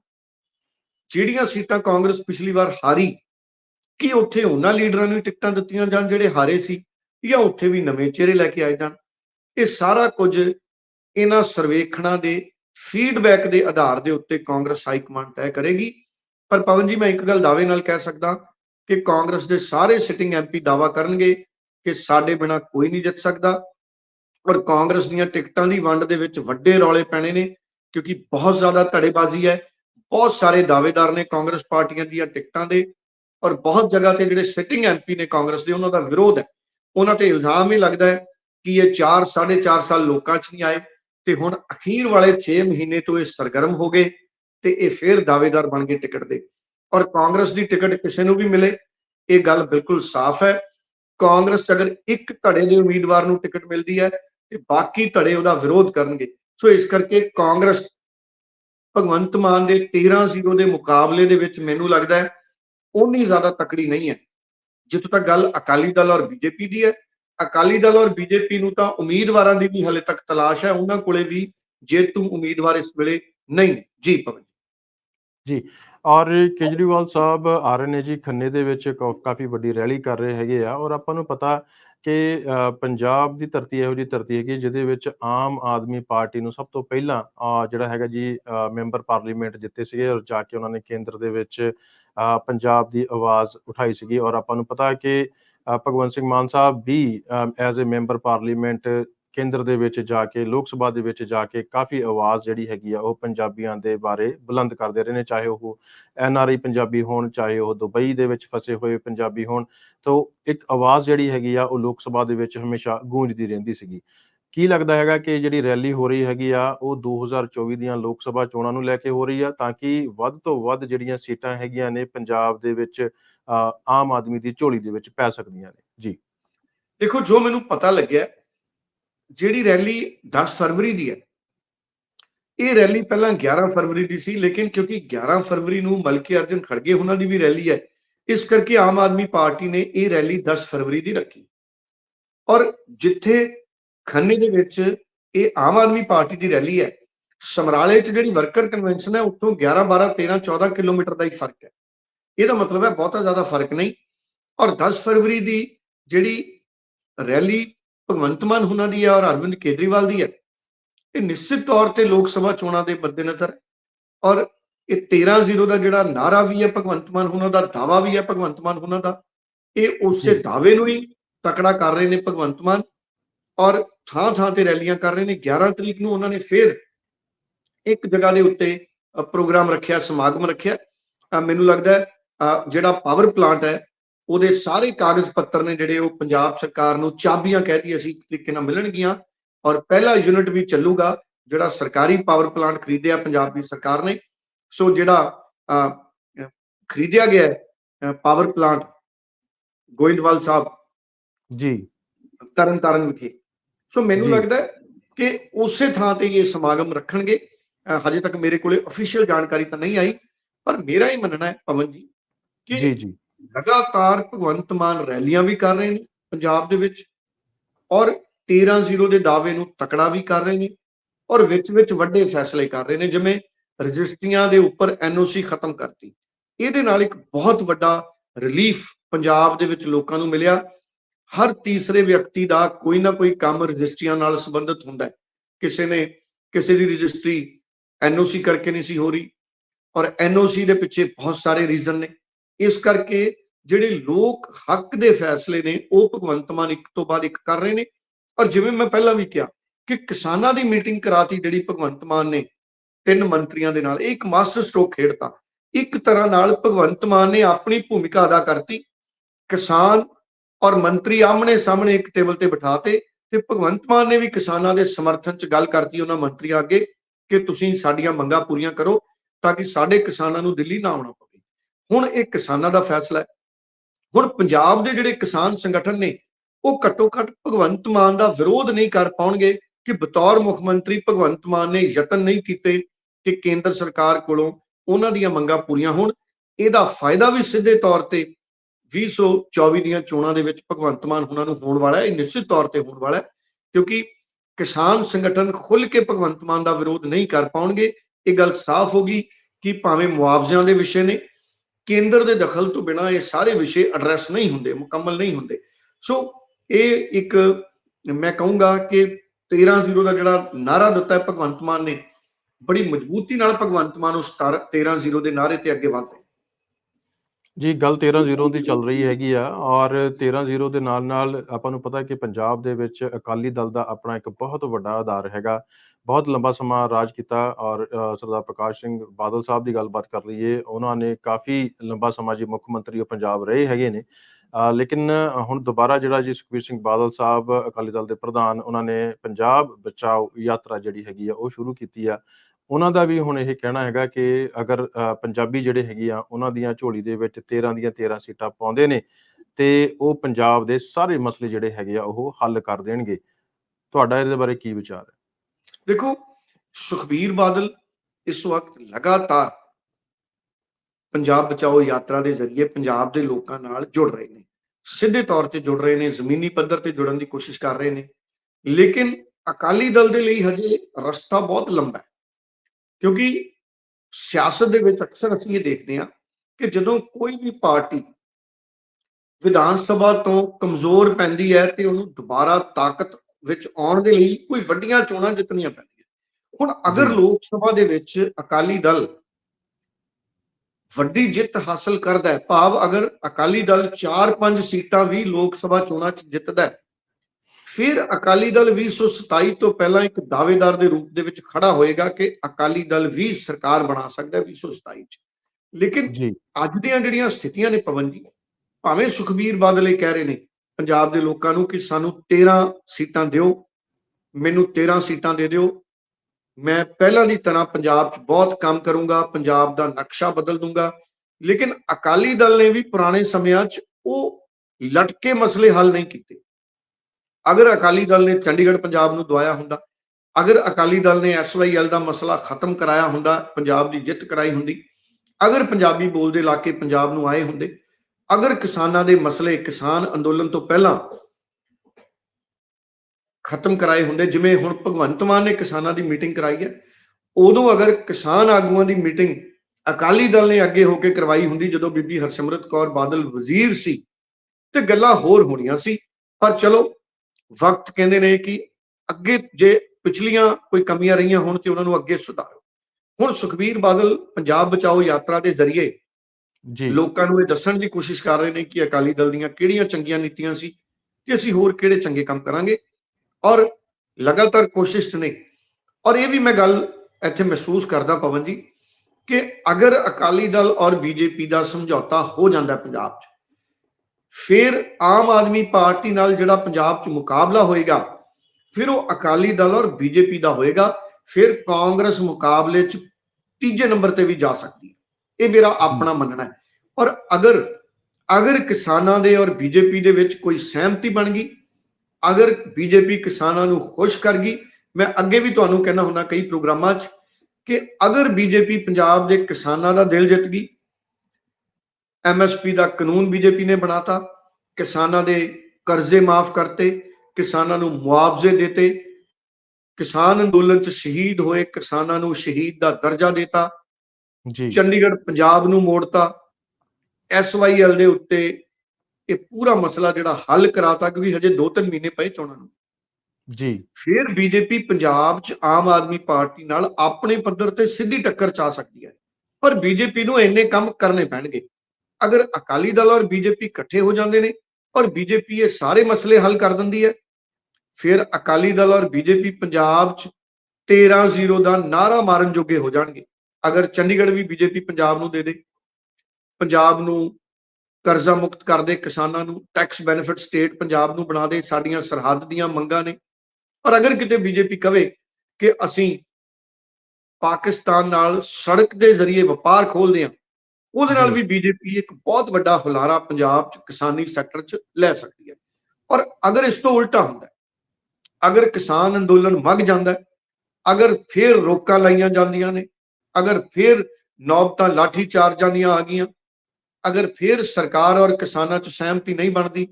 Speaker 2: ਜਿਹੜੀਆਂ ਸੀਟਾਂ ਕਾਂਗਰਸ ਪਿਛਲੀ ਵਾਰ ਹਾਰੀ, ਕੀ ਉੱਥੇ ਉਹਨਾਂ ਲੀਡਰਾਂ ਨੂੰ ਟਿਕਟਾਂ ਦਿੱਤੀਆਂ ਜਾਣ ਜਿਹੜੇ ਹਾਰੇ ਸੀ ਜਾਂ ਉੱਥੇ ਵੀ ਨਵੇਂ ਚਿਹਰੇ ਲੈ ਕੇ ਆਏ ਜਾਣ। ਇਹ ਸਾਰਾ ਕੁਝ ਇਹਨਾਂ ਸਰਵੇਖਣਾਂ ਦੇ ਫੀਡਬੈਕ ਦੇ ਆਧਾਰ ਦੇ ਉੱਤੇ ਕਾਂਗਰਸ ਹਾਈ ਕਮਾਂਡ ਤੈਅ ਕਰੇਗੀ। ਪਰ ਪਵਨ ਜੀ, ਮੈਂ ਇੱਕ ਗੱਲ ਦਾਅਵੇ ਨਾਲ ਕਹਿ ਸਕਦਾ ਕਿ ਕਾਂਗਰਸ ਦੇ ਸਾਰੇ ਸਿਟਿੰਗ ਐਮਪੀ ਦਾਵਾ ਕਰਨਗੇ। ਕਿ ਸਾਡੇ ਬਿਨਾ ਕੋਈ ਨਹੀਂ ਜਿੱਤ ਸਕਦਾ। ਔਰ ਕਾਂਗਰਸ ਦੀਆਂ ਟਿਕਟਾਂ ਦੀ ਵੰਡ ਦੇ ਵਿੱਚ ਵੱਡੇ ਰੌਲੇ ਪੈਣੇ ਨੇ, ਕਿਉਂਕਿ ਬਹੁਤ ਜ਼ਿਆਦਾ ਧੜੇਬਾਜ਼ੀ ਹੈ। ਬਹੁਤ ਸਾਰੇ ਦਾਅਵੇਦਾਰ ਨੇ ਕਾਂਗਰਸ ਪਾਰਟੀਆਂ ਦੀਆਂ ਟਿਕਟਾਂ ਦੇ। ਔਰ ਬਹੁਤ ਜਗ੍ਹਾ ਤੇ ਜਿਹੜੇ ਸਿਟਿੰਗ ਐਮਪੀ ਨੇ ਕਾਂਗਰਸ ਦੇ, ਉਹਨਾਂ ਦਾ ਵਿਰੋਧ ਹੈ। ਉਹਨਾਂ ਤੇ ਇਲਜ਼ਾਮ ਹੀ ਲੱਗਦਾ ਹੈ ਕਿ ਇਹ 4 4.5 ਸਾਲ ਲੋਕਾਂ 'ਚ ਨਹੀਂ ਆਏ ਤੇ ਹੁਣ ਅਖੀਰ ਵਾਲੇ 6 ਮਹੀਨੇ ਤੋਂ ਇਹ ਸਰਗਰਮ ਹੋ ਗਏ ਤੇ ਇਹ ਫੇਰ ਦਾਅਵੇਦਾਰ ਬਣ ਗਏ ਟਿਕਟ ਦੇ। ਔਰ ਕਾਂਗਰਸ ਦੀ ਟਿਕਟ ਕਿਸੇ ਨੂੰ ਵੀ ਮਿਲੇ, ਇਹ ਗੱਲ ਬਿਲਕੁਲ ਸਾਫ਼ ਹੈ। ਕਾਂਗਰਸ ਅਗਰ ਇੱਕ ਧੜੇ ਦੇ ਉਮੀਦਵਾਰ ਨੂੰ ਟਿਕਟ ਮਿਲਦੀ ਹੈ ਤੇ ਬਾਕੀ ਧੜੇ ਉਹਦਾ ਵਿਰੋਧ ਕਰਨਗੇ ਸੋ ਇਸ ਕਰਕੇ ਕਾਂਗਰਸ ਭਗਵੰਤ ਮਾਨ ਦੇ 13-0 ਦੇ ਮੁਕਾਬਲੇ ਦੇ ਵਿੱਚ ਮੈਨੂੰ ਲੱਗਦਾ ਹੈ ਉਨੀ ਜ਼ਿਆਦਾ ਤਕੜੀ ਨਹੀਂ ਹੈ ਜਿੱਥੋਂ ਤੱਕ ਗੱਲ ਅਕਾਲੀ ਦਲ ਔਰ ਬੀਜੇਪੀ ਦੀ ਹੈ, ਅਕਾਲੀ ਦਲ ਔਰ ਬੀਜੇਪੀ ਨੂੰ ਤਾਂ ਉਮੀਦਵਾਰਾਂ ਦੀ ਵੀ ਹਲੇ ਤੱਕ ਤਲਾਸ਼ ਹੈ, ਉਹਨਾਂ ਕੋਲੇ ਵੀ ਜੇਤੂ ਉਮੀਦਵਾਰ ਇਸ ਵੇਲੇ ਨਹੀਂ ਨੇ। ਜੀ ਪਵਨ
Speaker 1: ਔਰ ਕੇਜਰੀਵਾਲ ਸਾਹਿਬ ਆ ਰਹੇ ਨੇ ਜੀ ਖੰਨੇ ਦੇ ਵਿੱਚ, ਕਾ- ਕਾਫੀ ਵੱਡੀ ਰੈਲੀ ਕਰ ਰਹੇ ਹੈਗੇ ਆ ਔਰ ਆਪਾਂ ਨੂੰ ਪਤਾ ਕਿ ਪੰਜਾਬ ਦੀ ਧਰਤੀ ਇਹੋ ਜਿਹੀ ਧਰਤੀ ਹੈਗੀ ਜਿਹਦੇ ਵਿੱਚ ਆਮ ਆਦਮੀ ਪਾਰਟੀ ਨੂੰ ਸਭ ਤੋਂ ਪਹਿਲਾਂ ਜਿਹੜਾ ਹੈਗਾ ਜੀ ਮੈਂਬਰ ਪਾਰਲੀਮੈਂਟ ਜਿੱਤੇ ਸੀਗੇ ਔਰ ਜਾ ਕੇ ਉਹਨਾਂ ਨੇ ਕੇਂਦਰ ਦੇ ਵਿੱਚ ਪੰਜਾਬ ਦੀ ਆਵਾਜ਼ ਉਠਾਈ ਸੀਗੀ ਔਰ ਆਪਾਂ ਨੂੰ ਪਤਾ ਕਿ ਭਗਵੰਤ ਸਿੰਘ ਮਾਨ ਸਾਹਿਬ ਵੀ ਐਜ਼ ਅ ਮੈਂਬਰ ਪਾਰਲੀਮੈਂਟ ਕੇਂਦਰ ਦੇ ਵਿੱਚ ਜਾ ਕੇ, ਲੋਕ ਸਭਾ ਦੇ ਵਿੱਚ ਜਾ ਕੇ ਕਾਫੀ ਆਵਾਜ਼ ਜਿਹੜੀ ਹੈਗੀ ਆ ਉਹ ਪੰਜਾਬੀਆਂ ਦੇ ਬਾਰੇ ਬੁਲੰਦ ਕਰਦੇ ਰਹੇ ਨੇ, ਚਾਹੇ ਉਹ ਐਨ ਆਰ ਆਈ ਪੰਜਾਬੀ ਹੋਣ, ਚਾਹੇ ਉਹ ਦੁਬਈ ਦੇ ਵਿੱਚ ਫਸੇ ਹੋਏ ਪੰਜਾਬੀ ਹੋਣ, ਤਾਂ ਇੱਕ ਆਵਾਜ਼ ਜਿਹੜੀ ਹੈਗੀ ਆ ਉਹ ਲੋਕ ਸਭਾ ਦੇ ਵਿੱਚ ਹਮੇਸ਼ਾ ਗੂੰਜਦੀ ਰਹਿੰਦੀ ਸੀਗੀ। ਕੀ ਲੱਗਦਾ ਹੈਗਾ ਕਿ ਜਿਹੜੀ ਰੈਲੀ ਹੋ ਰਹੀ ਹੈਗੀ ਆ, ਉਹ 2024 ਦੀਆਂ ਲੋਕ ਸਭਾ ਚੋਣਾਂ ਨੂੰ ਲੈ ਕੇ ਹੋ ਰਹੀ ਆ, ਤਾਂ ਕਿ ਵੱਧ ਤੋਂ ਵੱਧ ਜਿਹੜੀਆਂ ਸੀਟਾਂ ਹੈਗੀਆਂ ਨੇ ਪੰਜਾਬ ਦੇ ਵਿੱਚ ਆਮ ਆਦਮੀ ਦੀ ਝੋਲੀ ਦੇ ਵਿੱਚ ਪੈ ਸਕਦੀਆਂ ਨੇ? ਜੀ।
Speaker 2: ਦੇਖੋ, ਜੋ ਮੈਨੂੰ ਪਤਾ ਲੱਗਿਆ ਜਿਹੜੀ ਰੈਲੀ 10 ਫਰਵਰੀ ਦੀ ਹੈ। ਇਹ ਰੈਲੀ ਪਹਿਲਾਂ 11 ਫਰਵਰੀ ਦੀ ਸੀ, ਲੇਕਿਨ ਕਿਉਂਕਿ 11 ਫਰਵਰੀ ਨੂੰ ਮਲਕੀ ਅਰਜਨ ਖੜਗੇ ਉਹਨਾਂ ਦੀ ਵੀ ਰੈਲੀ ਹੈ, ਇਸ ਕਰਕੇ ਆਮ ਆਦਮੀ ਪਾਰਟੀ ਨੇ ਇਹ ਰੈਲੀ 10 ਫਰਵਰੀ ਦੀ ਰੱਖੀ। ਔਰ ਜਿੱਥੇ ਖੰਨੇ ਦੇ ਵਿੱਚ ਇਹ ਆਮ ਆਦਮੀ ਪਾਰਟੀ ਦੀ ਰੈਲੀ ਹੈ, ਸਮਰਾਲੇ 'ਚ ਜਿਹੜੀ ਵਰਕਰ ਕਨਵੈਨਸ਼ਨ ਹੈ, ਉੱਥੋਂ 11 12 13 14 ਕਿਲੋਮੀਟਰ ਦਾ ਹੀ ਫ਼ਰਕ ਹੈ। ਇਹਦਾ ਮਤਲਬ ਹੈ ਬਹੁਤਾ ਜ਼ਿਆਦਾ ਫ਼ਰਕ ਨਹੀਂ। ਔਰ 10 ਫਰਵਰੀ ਦੀ ਜਿਹੜੀ ਰੈਲੀ ਭਗਵੰਤ ਮਾਨ ਹੁਣਾਂ ਦੀ ਹੈ ਔਰ ਅਰਵਿੰਦ ਕੇਜਰੀਵਾਲ ਦੀ ਹੈ ਇਹ ਨਿਸ਼ਚਿਤ ਤੌਰ ਤੇ ਲੋਕ ਸਭਾ ਚੋਣਾਂ ਦੇ ਮੱਦੇਨਜ਼ਰ ਹੈ। ਔਰ ਇਹ 13-0 ਦਾ ਜਿਹੜਾ ਨਾਰਾ ਵੀ ਹੈ ਭਗਵੰਤ ਮਾਨ ਹੁਣਾਂ ਦਾ ਦਾਵਾ ਵੀ ਹੈ ਭਗਵੰਤ ਮਾਨ ਹੁਣਾਂ ਦਾ ਇਹ ਉਸੇ। ਦਾਅਵੇ ਨੂੰ ਹੀ ਤਕੜਾ ਕਰ ਰਹੇ ਨੇ ਭਗਵੰਤ ਮਾਨ ਔਰ ਥਾਂ ਥਾਂ ਤੇ ਰੈਲੀਆਂ ਕਰ ਰਹੇ ਨੇ 11 ਤਰੀਕ ਨੂੰ ਉਹਨਾਂ ਨੇ ਫਿਰ ਇੱਕ ਜਗ੍ਹਾ ਦੇ ਉੱਤੇ ਪ੍ਰੋਗਰਾਮ ਰੱਖਿਆ ਸਮਾਗਮ ਰੱਖਿਆ ਮੈਨੂੰ ਲੱਗਦਾ ਜਿਹੜਾ ਪਾਵਰ ਪਲਾਂਟ ਹੈ ਉਹਦੇ ਸਾਰੇ ਕਾਗਜ਼ ਪੱਤਰ ਨੇ ਜਿਹੜੇ ਉਹ ਪੰਜਾਬ ਸਰਕਾਰ ਨੂੰ ਚਾਬੀਆਂ ਕਹਿ ਦਈਏ ਅਸੀਂ ਤਰੀਕੇ ਨਾਲ ਮਿਲਣਗੀਆਂ ਔਰ ਪਹਿਲਾ ਯੂਨਿਟ ਵੀ ਚੱਲੂਗਾ ਜਿਹੜਾ ਸਰਕਾਰੀ ਪਾਵਰ ਪਲਾਂਟ ਖਰੀਦਿਆ ਪੰਜਾਬ ਦੀ ਸਰਕਾਰ ਨੇ। ਸੋ ਜਿਹੜਾ ਖਰੀਦਿਆ ਗਿਆ ਪਾਵਰ ਪਲਾਂਟ ਗੋਇੰਦਵਾਲ ਸਾਹਿਬ।
Speaker 1: ਜੀ।
Speaker 2: ਤਰਨ ਤਾਰਨ ਵਿਖੇ। ਸੋ ਮੈਨੂੰ। ਲੱਗਦਾ ਕਿ ਉਸੇ ਥਾਂ ਤੇ ਇਹ ਸਮਾਗਮ ਰੱਖਣਗੇ। ਹਜੇ ਤੱਕ ਮੇਰੇ ਕੋਲੇ ਅਫੀਸ਼ੀਅਲ ਜਾਣਕਾਰੀ ਤਾਂ ਨਹੀਂ ਆਈ ਪਰ ਮੇਰਾ ਹੀ ਮੰਨਣਾ ਹੈ ਪਵਨ ਜੀ ਕਿ
Speaker 1: ਜੀ ਜੀ।
Speaker 2: ਲਗਾਤਾਰ ਭਗਵੰਤ ਮਾਨ ਰੈਲੀਆਂ ਵੀ ਕਰ ਰਹੇ ਨੇ ਪੰਜਾਬ ਦੇ ਵਿੱਚ ਔਰ 13-0 ਦੇ ਦਾਅਵੇ ਨੂੰ ਤਕੜਾ ਵੀ ਕਰ ਰਹੇ ਨੇ ਔਰ ਵਿੱਚ ਵਿੱਚ ਵੱਡੇ ਫੈਸਲੇ ਕਰ ਰਹੇ ਨੇ, ਜਿਵੇਂ ਰਜਿਸਟਰੀਆਂ ਦੇ ਉੱਪਰ ਐਨਓਸੀ ਖਤਮ ਕਰਤੀ। ਇਹਦੇ ਨਾਲ ਇੱਕ ਬਹੁਤ ਵੱਡਾ ਰਿਲੀਫ ਪੰਜਾਬ ਦੇ ਵਿੱਚ ਲੋਕਾਂ ਨੂੰ ਮਿਲਿਆ। ਹਰ ਤੀਸਰੇ ਵਿਅਕਤੀ ਦਾ ਕੋਈ ਨਾ ਕੋਈ ਕੰਮ ਰਜਿਸਟਰੀਆਂ ਨਾਲ ਸੰਬੰਧਿਤ ਹੁੰਦਾ ਹੈ। ਕਿਸੇ ਨੇ, ਕਿਸੇ ਦੀ ਰਜਿਸਟਰੀ ਐਨਓਸੀ ਕਰਕੇ ਨਹੀਂ ਸੀ ਹੋ ਰਹੀ ਔਰ ਐਨਓਸੀ ਦੇ ਪਿੱਛੇ ਬਹੁਤ ਸਾਰੇ ਰੀਜ਼ਨ ਨੇ। ਇਸ ਕਰਕੇ ਜਿਹੜੇ ਲੋਕ ਹੱਕ ਦੇ ਫੈਸਲੇ ਨੇ, ਉਹ ਭਗਵੰਤ ਮਾਨ ਇੱਕ ਤੋਂ ਬਾਅਦ ਇੱਕ ਕਰ ਰਹੇ ਨੇ। ਔਰ ਜਿਵੇਂ ਮੈਂ ਪਹਿਲਾਂ ਵੀ ਕਿਹਾ ਕਿ ਕਿਸਾਨਾਂ ਦੀ ਮੀਟਿੰਗ ਕਰਾਤੀ ਜਿਹੜੀ ਭਗਵੰਤ ਮਾਨ ਨੇ, ਤਿੰਨ ਮੰਤਰੀਆਂ ਦੇ ਨਾਲ, ਇਹ ਇੱਕ ਮਾਸਟਰ ਸਟ੍ਰੋਕ ਖੇਡਤਾ। ਇੱਕ ਤਰ੍ਹਾਂ ਨਾਲ ਭਗਵੰਤ ਮਾਨ ਨੇ ਆਪਣੀ ਭੂਮਿਕਾ ਅਦਾ ਕਰਤੀ। ਕਿਸਾਨ ਔਰ ਮੰਤਰੀ ਆਮਣੇ ਸਾਹਮਣੇ ਇੱਕ ਟੇਬਲ ਤੇ ਬਿਠਾਤੇ ਤੇ ਭਗਵੰਤ ਮਾਨ ਨੇ ਵੀ ਕਿਸਾਨਾਂ ਦੇ ਸਮਰਥਨ 'ਚ ਗੱਲ ਕਰਤੀ ਉਹਨਾਂ ਮੰਤਰੀਆਂ ਅੱਗੇ ਕਿ ਤੁਸੀਂ ਸਾਡੀਆਂ ਮੰਗਾਂ ਪੂਰੀਆਂ ਕਰੋ ਤਾਂ ਕਿ ਸਾਡੇ ਕਿਸਾਨਾਂ ਨੂੰ ਦਿੱਲੀ ਨਾ ਆਉਣਾ ਹੁਣ ਇਹ ਕਿਸਾਨਾਂ ਦਾ ਫੈਸਲਾ ਹੈ। ਹੁਣ ਪੰਜਾਬ ਦੇ ਜਿਹੜੇ ਕਿਸਾਨ ਸੰਗਠਨ ਨੇ, ਉਹ ਘੱਟੋ ਘੱਟ ਭਗਵੰਤ ਮਾਨ ਦਾ ਵਿਰੋਧ ਨਹੀਂ ਕਰ ਪਾਉਣਗੇ ਕਿ ਬਤੌਰ ਮੁੱਖ ਮੰਤਰੀ ਭਗਵੰਤ ਮਾਨ ਨੇ ਯਤਨ ਨਹੀਂ ਕੀਤੇ ਕਿ ਕੇਂਦਰ ਸਰਕਾਰ ਕੋਲੋਂ ਉਹਨਾਂ ਦੀਆਂ ਮੰਗਾਂ ਪੂਰੀਆਂ ਹੋਣ। ਇਹਦਾ ਫਾਇਦਾ ਵੀ ਸਿੱਧੇ ਤੌਰ ਤੇ 2024 ਦੀਆਂ ਚੋਣਾਂ ਦੇ ਵਿੱਚ ਭਗਵੰਤ ਮਾਨ ਉਹਨਾਂ ਨੂੰ ਹੋਣ ਵਾਲਾ ਹੈ, ਇਹ ਨਿਸ਼ਚਿਤ ਤੌਰ ਤੇ ਹੋਣ ਵਾਲਾ ਹੈ, ਕਿਉਂਕਿ ਕਿਸਾਨ ਸੰਗਠਨ ਖੁੱਲ ਕੇ ਭਗਵੰਤ ਮਾਨ ਦਾ ਵਿਰੋਧ ਨਹੀਂ ਕਰ ਪਾਉਣਗੇ। ਇਹ ਗੱਲ ਸਾਫ਼ ਹੋ ਗਈ ਕਿ ਭਾਵੇਂ ਮੁਆਵਜ਼ਿਆਂ ਦੇ ਵਿਸ਼ੇ ਨੇ ਕੇਂਦਰ ਦੇ ਦਖਲ ਤੋਂ ਬਿਨਾ ਇਹ ਸਾਰੇ ਵਿਸ਼ੇ ਐਡਰੈਸ ਨਹੀਂ ਹੁੰਦੇ, ਮੁਕੰਮਲ ਨਹੀਂ ਹੁੰਦੇ। ਸੋ ਇਹ ਇੱਕ, ਮੈਂ ਕਹੂੰਗਾ ਕਿ 13-0 ਦਾ ਜਿਹੜਾ ਨਾਰਾ ਦਿੱਤਾ ਹੈ ਭਗਵੰਤ ਮਾਨ ਨੇ, ਬੜੀ ਮਜ਼ਬੂਤੀ ਨਾਲ ਭਗਵੰਤ ਮਾਨ ਉਸ 13-0 ਦੇ ਨਾਰੇ ਤੇ ਅੱਗੇ ਵਧ
Speaker 1: ਜੀ ਗੱਲ 13-0 ਦੀ ਚੱਲ ਰਹੀ ਹੈਗੀ ਆ ਔਰ 13-0 ਦੇ ਨਾਲ ਨਾਲ ਆਪਾਂ ਨੂੰ ਪਤਾ ਹੈ ਕਿ ਪੰਜਾਬ ਦੇ ਵਿੱਚ ਅਕਾਲੀ ਦਲ ਦਾ ਆਪਣਾ ਇੱਕ ਬਹੁਤ ਵੱਡਾ ਆਧਾਰ ਹੈਗਾ। ਬਹੁਤ ਲੰਬਾ ਸਮਾਂ ਰਾਜ ਕੀਤਾ ਔਰ ਸਰਦਾਰ ਪ੍ਰਕਾਸ਼ ਸਿੰਘ ਬਾਦਲ ਸਾਹਿਬ ਦੀ ਗੱਲਬਾਤ ਕਰ ਲਈਏ ਉਹਨਾਂ ਨੇ ਕਾਫੀ ਲੰਬਾ ਸਮਾਂ ਜੀ ਮੁੱਖ ਮੰਤਰੀ ਉਹ ਪੰਜਾਬ ਰਹੇ ਹੈਗੇ ਨੇ। ਲੇਕਿਨ ਹੁਣ ਦੁਬਾਰਾ ਜਿਹੜਾ ਜੀ ਸੁਖਬੀਰ ਸਿੰਘ ਬਾਦਲ ਸਾਹਿਬ ਅਕਾਲੀ ਦਲ ਦੇ ਪ੍ਰਧਾਨ ਉਹਨਾਂ ਨੇ ਪੰਜਾਬ ਬਚਾਓ ਯਾਤਰਾ ਜਿਹੜੀ ਹੈਗੀ ਆ ਉਹ ਸ਼ੁਰੂ ਕੀਤੀ ਆ। ਉਹਨਾਂ ਦਾ ਵੀ ਹੁਣ ਇਹ ਕਹਿਣਾ ਹੈਗਾ ਕਿ ਅਗਰ ਅ, ਪੰਜਾਬੀ ਜਿਹੜੇ ਹੈਗੇ ਆ ਉਹਨਾਂ ਦੀਆਂ ਝੋਲੀ ਦੇ ਵਿੱਚ 13 ਦੀਆਂ 13 ਸੀਟਾਂ ਪਾਉਂਦੇ ਨੇ ਤੇ ਉਹ ਪੰਜਾਬ ਦੇ ਸਾਰੇ ਮਸਲੇ ਜਿਹੜੇ ਹੈਗੇ ਆ ਉਹ ਹੱਲ ਕਰ ਦੇਣਗੇ। ਤੁਹਾਡਾ ਇਹਦੇ ਬਾਰੇ ਕੀ ਵਿਚਾਰ ਹੈ?
Speaker 2: ਦੇਖੋ ਸੁਖਬੀਰ ਬਾਦਲ ਇਸ ਵਕਤ ਲਗਾਤਾਰ ਪੰਜਾਬ ਬਚਾਓ ਯਾਤਰਾ ਦੇ ਜ਼ਰੀਏ ਪੰਜਾਬ ਦੇ ਲੋਕਾਂ ਨਾਲ ਜੁੜ ਰਹੇ ਨੇ। ਸਿੱਧੇ ਤੌਰ ਤੇ ਜੁੜ ਰਹੇ ਨੇ ਜ਼ਮੀਨੀ ਪੱਧਰ ਤੇ ਜੁੜਨ ਦੀ ਕੋਸ਼ਿਸ਼ ਕਰ ਰਹੇ ਨੇ। ਲੇਕਿਨ ਅਕਾਲੀ ਦਲ ਦੇ ਲਈ ਹਜੇ ਰਸਤਾ ਬਹੁਤ ਲੰਬਾ ਹੈ। ਕਿਉਂਕਿ ਸਿਆਸਤ ਦੇ ਵਿੱਚ ਅਕਸਰ ਅਸੀਂ ਇਹ ਦੇਖਦੇ ਹਾਂ ਕਿ ਜਦੋਂ ਕੋਈ ਵੀ ਪਾਰਟੀ ਵਿਧਾਨ ਸਭਾ ਤੋਂ ਕਮਜ਼ੋਰ ਪੈਂਦੀ ਹੈ ਤੇ ਉਹਨੂੰ ਦੁਬਾਰਾ ਤਾਕਤ ਵਿੱਚ ਆਉਣ ਦੇ ਲਈ ਕੋਈ ਵੱਡੀਆਂ ਚੋਣਾਂ ਜਿੱਤਣੀਆਂ ਪੈਂਦੀਆਂ ਹੁਣ ਅਗਰ। ਲੋਕ ਸਭਾ ਦੇ ਵਿੱਚ ਅਕਾਲੀ ਦਲ ਵੱਡੀ ਜਿੱਤ ਹਾਸਲ ਕਰਦਾ ਹੈ ਭਾਵ ਅਗਰ ਅਕਾਲੀ ਦਲ 4-5 ਸੀਟਾਂ ਵੀ ਲੋਕ ਸਭਾ ਚੋਣਾਂ 'ਚ ਜਿੱਤਦਾ ਹੈ ਫਿਰ ਅਕਾਲੀ ਦਲ 2027 ਤੋਂ ਪਹਿਲਾਂ ਇੱਕ ਦਾਅਵੇਦਾਰ ਦੇ ਰੂਪ ਦੇ ਵਿੱਚ ਖੜਾ ਹੋਏਗਾ ਕਿ ਅਕਾਲੀ ਦਲ ਵੀ ਸਰਕਾਰ ਬਣਾ ਸਕਦਾ ਹੈ 2027 'ਚ। ਲੇਕਿਨ ਅੱਜ ਦੀਆਂ ਜਿਹੜੀਆਂ ਸਥਿਤੀਆਂ ਨੇ ਪਵਨ ਜੀ ਭਾਵੇਂ ਸੁਖਬੀਰ ਬਾਦਲ ਇਹ ਕਹਿ ਰਹੇ ਨੇ ਪੰਜਾਬ ਦੇ ਲੋਕਾਂ ਨੂੰ ਕਿ ਸਾਨੂੰ 13 ਸੀਟਾਂ ਦਿਓ ਮੈਨੂੰ 13 ਸੀਟਾਂ ਦੇ ਦਿਓ ਮੈਂ ਪਹਿਲਾਂ ਦੀ ਤਰ੍ਹਾਂ ਪੰਜਾਬ 'ਚ ਬਹੁਤ ਕੰਮ ਕਰੂੰਗਾ ਪੰਜਾਬ ਦਾ ਨਕਸ਼ਾ ਬਦਲ ਦੂੰਗਾ ਲੇਕਿਨ ਅਕਾਲੀ ਦਲ ਨੇ ਵੀ ਪੁਰਾਣੇ ਸਮਿਆਂ 'ਚ ਉਹ ਲਟਕੇ ਮਸਲੇ ਹੱਲ ਨਹੀਂ ਕੀਤੇ। ਅਗਰ ਅਕਾਲੀ ਦਲ ਨੇ ਚੰਡੀਗੜ੍ਹ ਪੰਜਾਬ ਨੂੰ ਦਵਾਇਆ ਹੁੰਦਾ, ਅਗਰ ਅਕਾਲੀ ਦਲ ਨੇ ਐਸਵਾਈਐਲ ਦਾ ਮਸਲਾ ਖਤਮ ਕਰਾਇਆ ਹੁੰਦਾ, ਪੰਜਾਬ ਦੀ ਜਿੱਤ ਕਰਾਈ ਹੁੰਦੀ, ਅਗਰ ਪੰਜਾਬੀ ਬੋਲਦੇ ਇਲਾਕੇ ਪੰਜਾਬ ਨੂੰ ਆਏ ਹੁੰਦੇ, ਅਗਰ ਕਿਸਾਨਾਂ ਦੇ ਮਸਲੇ ਕਿਸਾਨ ਅੰਦੋਲਨ ਤੋਂ ਪਹਿਲਾਂ ਖਤਮ ਕਰਾਏ ਹੁੰਦੇ, ਜਿਵੇਂ ਹੁਣ ਭਗਵੰਤ ਮਾਨ ਨੇ ਕਿਸਾਨਾਂ ਦੀ ਮੀਟਿੰਗ ਕਰਾਈ ਹੈ, ਉਦੋਂ ਅਗਰ ਕਿਸਾਨ ਆਗੂਆਂ ਦੀ ਮੀਟਿੰਗ ਅਕਾਲੀ ਦਲ ਨੇ ਅੱਗੇ ਹੋ ਕੇ ਕਰਵਾਈ ਹੁੰਦੀ, ਜਦੋਂ ਬੀਬੀ ਹਰਸਿਮਰਤ ਕੌਰ ਬਾਦਲ ਵਜ਼ੀਰ ਸੀ, ਤੇ ਗੱਲਾਂ ਹੋਰ ਹੋਣੀਆਂ ਸੀ, ਪਰ ਚਲੋ ਵਕਤ ਕਹਿੰਦੇ ਨੇ ਕਿ ਅੱਗੇ ਜੇ ਪਿਛਲੀਆਂ ਕੋਈ ਕਮੀਆਂ ਰਹੀਆਂ ਹੋਣ ਤੇ ਉਹਨਾਂ ਨੂੰ ਅੱਗੇ ਸੁਧਾਰੋ। ਹੁਣ ਸੁਖਬੀਰ ਬਾਦਲ ਪੰਜਾਬ ਬਚਾਓ ਯਾਤਰਾ ਦੇ ਜ਼ਰੀਏ
Speaker 1: ਜੀ।
Speaker 2: ਲੋਕਾਂ ਨੂੰ ਇਹ ਦੱਸਣ ਦੀ ਕੋਸ਼ਿਸ਼ ਕਰ ਰਹੇ ਨੇ ਕਿ ਅਕਾਲੀ ਦਲ ਦੀਆਂ ਕਿਹੜੀਆਂ ਚੰਗੀਆਂ ਨੀਤੀਆਂ ਸੀ ਤੇ ਅਸੀਂ ਹੋਰ ਕਿਹੜੇ ਚੰਗੇ ਕੰਮ ਕਰਾਂਗੇ। ਔਰ ਲਗਾਤਾਰ ਕੋਸ਼ਿਸ਼ ਨੇ। ਔਰ ਇਹ ਵੀ ਮੈਂ ਗੱਲ ਇੱਥੇ ਮਹਿਸੂਸ ਕਰਦਾ ਪਵਨ ਜੀ ਕਿ ਅਗਰ ਅਕਾਲੀ ਦਲ ਔਰ ਬੀਜੇਪੀ ਦਾ ਸਮਝੌਤਾ ਹੋ ਜਾਂਦਾ ਪੰਜਾਬ 'ਚ ਫਿਰ ਆਮ ਆਦਮੀ ਪਾਰਟੀ ਨਾਲ ਜਿਹੜਾ ਪੰਜਾਬ 'ਚ ਮੁਕਾਬਲਾ ਹੋਏਗਾ, ਫਿਰ ਉਹ ਅਕਾਲੀ ਦਲ ਔਰ ਬੀਜੇਪੀ ਦਾ ਹੋਏਗਾ, ਫਿਰ ਕਾਂਗਰਸ ਮੁਕਾਬਲੇ 'ਚ ਤੀਜੇ ਨੰਬਰ ਤੇ ਵੀ ਜਾ ਸਕਦੀ ਹੈ। ਇਹ ਮੇਰਾ ਆਪਣਾ ਮੰਨਣਾ ਹੈ। ਔਰ ਅਗਰ ਅਗਰ ਕਿਸਾਨਾਂ ਦੇ ਔਰ ਬੀਜੇਪੀ ਦੇ ਵਿੱਚ ਕੋਈ ਸਹਿਮਤੀ ਬਣ ਗਈ, ਅਗਰ ਬੀਜੇਪੀ ਕਿਸਾਨਾਂ ਨੂੰ ਖੁਸ਼ ਕਰ ਗਈ, ਮੈਂ ਅੱਗੇ ਵੀ ਤੁਹਾਨੂੰ ਕਹਿਣਾ ਹੁੰਦਾ ਕਈ ਪ੍ਰੋਗਰਾਮਾਂ 'ਚ ਕਿ ਅਗਰ ਬੀਜੇਪੀ ਪੰਜਾਬ ਦੇ ਕਿਸਾਨਾਂ ਦਾ ਦਿਲ ਜਿੱਤ ਗਈ ਐਮਐਸਪੀ ਦਾ ਕਾਨੂੰਨ ਬੀਜੇਪੀ ਨੇ ਬਣਾਤਾ ਕਿਸਾਨਾਂ ਦੇ ਕਰਜ਼ੇ ਮਾਫ ਕਰਤੇ ਕਿਸਾਨਾਂ ਨੂੰ ਮੁਆਵਜ਼ੇ ਦਿੱਤੇ ਕਿਸਾਨ ਅੰਦੋਲਨ 'ਚ ਸ਼ਹੀਦ ਹੋਏ ਕਿਸਾਨਾਂ ਨੂੰ ਸ਼ਹੀਦ ਦਾ ਦਰਜਾ ਦਿੱਤਾ
Speaker 1: ਜੀ।
Speaker 2: ਚੰਡੀਗੜ੍ਹ ਪੰਜਾਬ ਨੂੰ ਮੋੜਤਾ। ਐਸਵਾਈਐਲ ਦੇ ਉੱਤੇ ਇਹ ਪੂਰਾ ਮਸਲਾ ਜਿਹੜਾ ਹੱਲ ਕਰਾਤਾ ਕਿਉਂਕਿ ਹਜੇ 2-3 ਮਹੀਨੇ ਪਏ ਚੋਣਾਂ ਨੂੰ।
Speaker 1: ਜੀ।
Speaker 2: ਫਿਰ ਬੀਜੇਪੀ ਪੰਜਾਬ 'ਚ ਆਮ ਆਦਮੀ ਪਾਰਟੀ ਨਾਲ ਆਪਣੇ ਪੱਧਰ ਤੇ ਸਿੱਧੀ ਟੱਕਰ ਚਾ ਸਕਦੀ ਹੈ। ਪਰ ਬੀਜੇਪੀ ਨੂੰ ਇੰਨੇ ਕੰਮ ਕਰਨੇ ਪੈਣਗੇ। ਅਗਰ ਅਕਾਲੀ ਦਲ ਔਰ ਬੀਜੇਪੀ ਇਕੱਠੇ ਹੋ ਜਾਂਦੇ ਨੇ ਔਰ ਬੀਜੇਪੀ ਇਹ ਸਾਰੇ ਮਸਲੇ ਹੱਲ ਕਰ ਦਿੰਦੀ ਹੈ, ਫਿਰ ਅਕਾਲੀ ਦਲ ਔਰ ਬੀਜੇਪੀ ਪੰਜਾਬ 'ਚ 13-0 ਦਾ ਨਾਰਾ ਮਾਰਨ ਜੋਗੇ ਹੋ ਜਾਣਗੇ। ਅਗਰ ਚੰਡੀਗੜ੍ਹ ਵੀ ਬੀਜੇਪੀ ਪੰਜਾਬ ਨੂੰ ਦੇ ਦੇ, ਪੰਜਾਬ ਨੂੰ ਕਰਜ਼ਾ ਮੁਕਤ ਕਰ ਦੇ ਕਿਸਾਨਾਂ ਨੂੰ ਟੈਕਸ ਬੈਨੀਫਿਟ ਸਟੇਟ ਪੰਜਾਬ ਨੂੰ ਬਣਾ ਦੇ, ਸਾਡੀਆਂ ਸਰਹੱਦ ਦੀਆਂ ਮੰਗਾਂ ਨੇ। ਔਰ ਅਗਰ ਕਿਤੇ ਬੀਜੇਪੀ ਕਵੇ ਕਿ ਅਸੀਂ ਪਾਕਿਸਤਾਨ ਨਾਲ ਸੜਕ ਦੇ ਜ਼ਰੀਏ ਵਪਾਰ ਖੋਲਦੇ ਹਾਂ ਉਹਦੇ ਨਾਲ। ਵੀ ਬੀਜੇਪੀ ਇੱਕ ਬਹੁਤ ਵੱਡਾ ਹੁਲਾਰਾ ਪੰਜਾਬ 'ਚ ਕਿਸਾਨੀ ਸੈਕਟਰ 'ਚ ਲੈ ਸਕਦੀ ਹੈ ਔਰ ਅਗਰ ਇਸ ਤੋਂ ਉਲਟਾ ਹੁੰਦਾ ਹੈ, ਅਗਰ ਕਿਸਾਨ ਅੰਦੋਲਨ ਮੱਗ ਜਾਂਦਾ ਹੈ, ਅਗਰ ਫਿਰ ਰੋਕਾਂ ਲਾਈਆਂ ਜਾਂਦੀਆਂ ਨੇ ਅਗਰ ਫਿਰ ਨੌਬਤਾਂ ਲਾਠੀ ਚਾਰਜਾਂ ਦੀਆਂ ਆ ਗਈਆਂ ਅਗਰ ਫਿਰ ਸਰਕਾਰ ਔਰ ਕਿਸਾਨਾਂ 'ਚ ਸਹਿਮਤੀ ਨਹੀਂ ਬਣਦੀ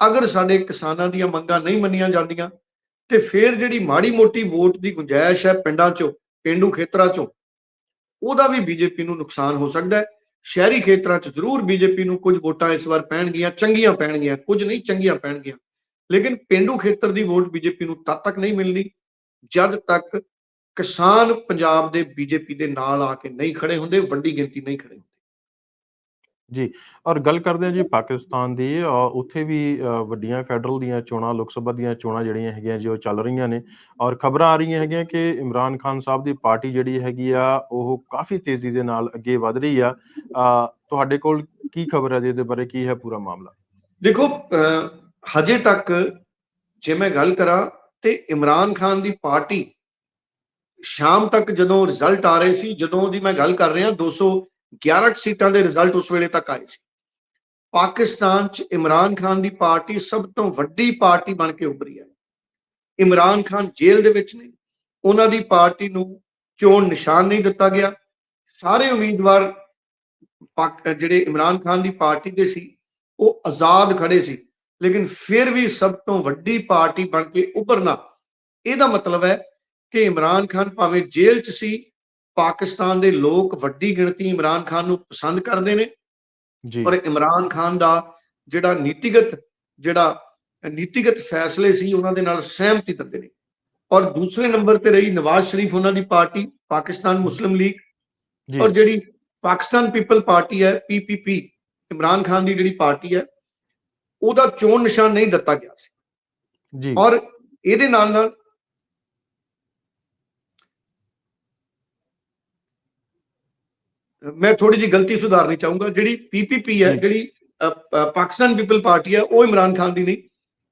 Speaker 2: ਅਗਰ ਸਾਡੇ ਕਿਸਾਨਾਂ ਦੀਆਂ ਮੰਗਾਂ ਨਹੀਂ ਮੰਨੀਆਂ ਜਾਂਦੀਆਂ ਤੇ ਫਿਰ ਜਿਹੜੀ ਮਾੜੀ ਮੋਟੀ ਵੋਟ ਦੀ ਗੁੰਜਾਇਸ਼ ਹੈ ਪਿੰਡਾਂ 'ਚੋਂ ਪਿੰਡੂ ਖੇਤਰਾਂ 'ਚੋਂ ਉਹਦਾ ਵੀ ਬੀਜੇਪੀ ਨੂੰ ਨੁਕਸਾਨ ਹੋ ਸਕਦਾ ਹੈ ਸ਼ਹਿਰੀ ਖੇਤਰਾਂ 'ਚ ਜ਼ਰੂਰ ਬੀਜੇਪੀ ਨੂੰ ਕੁਝ ਵੋਟਾਂ ਇਸ ਵਾਰ ਪੈਣਗੀਆਂ, ਚੰਗੀਆਂ ਪੈਣਗੀਆਂ, ਕੁਝ ਨਹੀਂ ਚੰਗੀਆਂ ਪੈਣਗੀਆਂ। ਲੇਕਿਨ ਪਿੰਡੂ ਖੇਤਰ ਦੀ ਵੋਟ ਬੀਜੇਪੀ ਨੂੰ ਤਦ ਤੱਕ ਨਹੀਂ ਮਿਲਣੀ ਜਦ ਤੱਕ ਕਿਸਾਨ ਪੰਜਾਬ ਦੇ ਬੀਜੇਪੀ ਦੇ ਨਾਲ ਆ ਕੇ ਨਹੀਂ ਖੜੇ ਹੁੰਦੇ, ਵੱਡੀ ਗਿਣਤੀ ਨਹੀਂ ਖੜੇ ਹੁੰਦੇ।
Speaker 1: ਜੀ, ਔਰ ਗੱਲ ਕਰਦੇ ਹਾਂ ਜੀ ਪਾਕਿਸਤਾਨ ਦੀ ਉੱਥੇ ਵੀ ਵੱਡੀਆਂ ਫੈਡਰਲ ਦੀਆਂ ਚੋਣਾਂ, ਲੋਕ ਸਭਾ ਦੀਆਂ ਚੋਣਾਂ ਜਿਹੜੀਆਂ ਹੈਗੀਆਂ ਜੀ ਉਹ ਚੱਲ ਰਹੀਆਂ ਨੇ, ਔਰ ਖਬਰਾਂ ਆ ਰਹੀਆਂ ਹੈਗੀਆਂ ਕਿ ਇਮਰਾਨ ਖਾਨ ਸਾਹਿਬ ਦੀ ਪਾਰਟੀ ਜਿਹੜੀ ਹੈਗੀ ਆ, ਉਹ ਕਾਫੀ ਤੇਜ਼ੀ ਦੇ ਨਾਲ ਅੱਗੇ ਵਧ ਰਹੀ ਆ। ਤੁਹਾਡੇ ਕੋਲ ਕੀ ਖਬਰ ਹੈ ਇਹਦੇ ਬਾਰੇ? ਕੀ ਹੈ ਪੂਰਾ ਮਾਮਲਾ?
Speaker 2: ਦੇਖੋ ਹਜੇ ਤੱਕ ਜੇ ਮੈਂ ਗੱਲ ਕਰਾਂ ਤੇ ਇਮਰਾਨ ਖਾਨ ਦੀ ਪਾਰਟੀ ਸ਼ਾਮ ਤੱਕ ਜਦੋਂ ਰਿਜ਼ਲਟ ਆ ਰਹੇ ਸੀ, ਜਦੋਂ ਦੀ ਮੈਂ ਗੱਲ ਕਰ ਰਿਹਾ 200 11 ਸੀਟਾਂ ਦੇ ਰਿਜ਼ਲਟ ਉਸ ਵੇਲੇ ਤੱਕ ਆਏ ਸੀ। ਪਾਕਿਸਤਾਨ 'ਚ ਇਮਰਾਨ ਖਾਨ ਦੀ ਪਾਰਟੀ ਸਭ ਤੋਂ ਵੱਡੀ ਪਾਰਟੀ ਬਣ ਕੇ ਉੱਭਰੀ ਹੈ। ਇਮਰਾਨ ਖਾਨ ਜੇਲ੍ਹ ਦੇ ਵਿੱਚ ਨੇ। ਉਹਨਾਂ ਦੀ ਪਾਰਟੀ ਨੂੰ ਚੋਣ ਨਿਸ਼ਾਨ ਨਹੀਂ ਦਿੱਤਾ ਗਿਆ। ਸਾਰੇ ਉਮੀਦਵਾਰ ਜਿਹੜੇ ਇਮਰਾਨ ਖਾਨ ਦੀ ਪਾਰਟੀ ਦੇ ਸੀ, ਉਹ ਆਜ਼ਾਦ ਖੜੇ ਸੀ। ਲੇਕਿਨ ਫਿਰ ਵੀ ਸਭ ਤੋਂ ਵੱਡੀ ਪਾਰਟੀ ਬਣ ਕੇ ਉੱਭਰਨਾ, ਇਹਦਾ ਮਤਲਬ ਹੈ ਕਿ ਇਮਰਾਨ ਖਾਨ ਭਾਵੇਂ ਜੇਲ੍ਹ 'ਚ ਸੀ ਪਾਕਿਸਤਾਨ ਦੇ ਲੋਕ ਵੱਡੀ ਗਿਣਤੀ ਇਮਰਾਨ ਖਾਨ ਨੂੰ ਪਸੰਦ ਕਰਦੇ ਨੇ
Speaker 1: ਜੀ।
Speaker 2: ਔਰ ਇਮਰਾਨ ਖਾਨ ਦਾ ਜਿਹੜਾ ਨੀਤੀਗਤ ਜਿਹੜਾ ਨੀਤੀਗਤ ਫੈਸਲੇ ਸੀ ਉਹਨਾਂ ਦੇ ਨਾਲ ਸਹਿਮਤੀ ਦਿੰਦੇ ਨੇ। ਔਰ ਦੂਸਰੇ ਨੰਬਰ ਤੇ ਰਹੀ ਨਵਾਜ਼ ਸ਼ਰੀਫ ਉਹਨਾਂ ਦੀ ਪਾਰਟੀ ਪਾਕਿਸਤਾਨ ਮੁਸਲਿਮ ਲੀਗ।
Speaker 1: ਜੀ।
Speaker 2: ਔਰ ਜਿਹੜੀ ਪਾਕਿਸਤਾਨ ਪੀਪਲ ਪਾਰਟੀ ਹੈ ਪੀਪੀਪੀ ਇਮਰਾਨ ਖਾਨ ਦੀ ਜਿਹੜੀ ਪਾਰਟੀ ਹੈ ਉਹਦਾ ਚੋਣ ਨਿਸ਼ਾਨ ਨਹੀਂ ਦਿੱਤਾ ਗਿਆ ਸੀ।
Speaker 1: ਜੀ।
Speaker 2: ਔਰ ਇਹਦੇ ਨਾਲ ਨਾਲ ਮੈਂ ਥੋੜੀ ਜਿਹੀ ਗਲਤੀ ਸੁਧਾਰਨੀ ਚਾਹੂੰਗਾ ਜਿਹੜੀ ਪੀਪੀਪੀ ਹੈ
Speaker 1: ਜੀ।
Speaker 2: ਜਿਹੜੀ ਪਾਕਿਸਤਾਨ ਪੀਪਲ ਪਾਰਟੀ ਹੈ ਉਹ ਇਮਰਾਨ ਖਾਨ ਦੀ ਨਹੀਂ।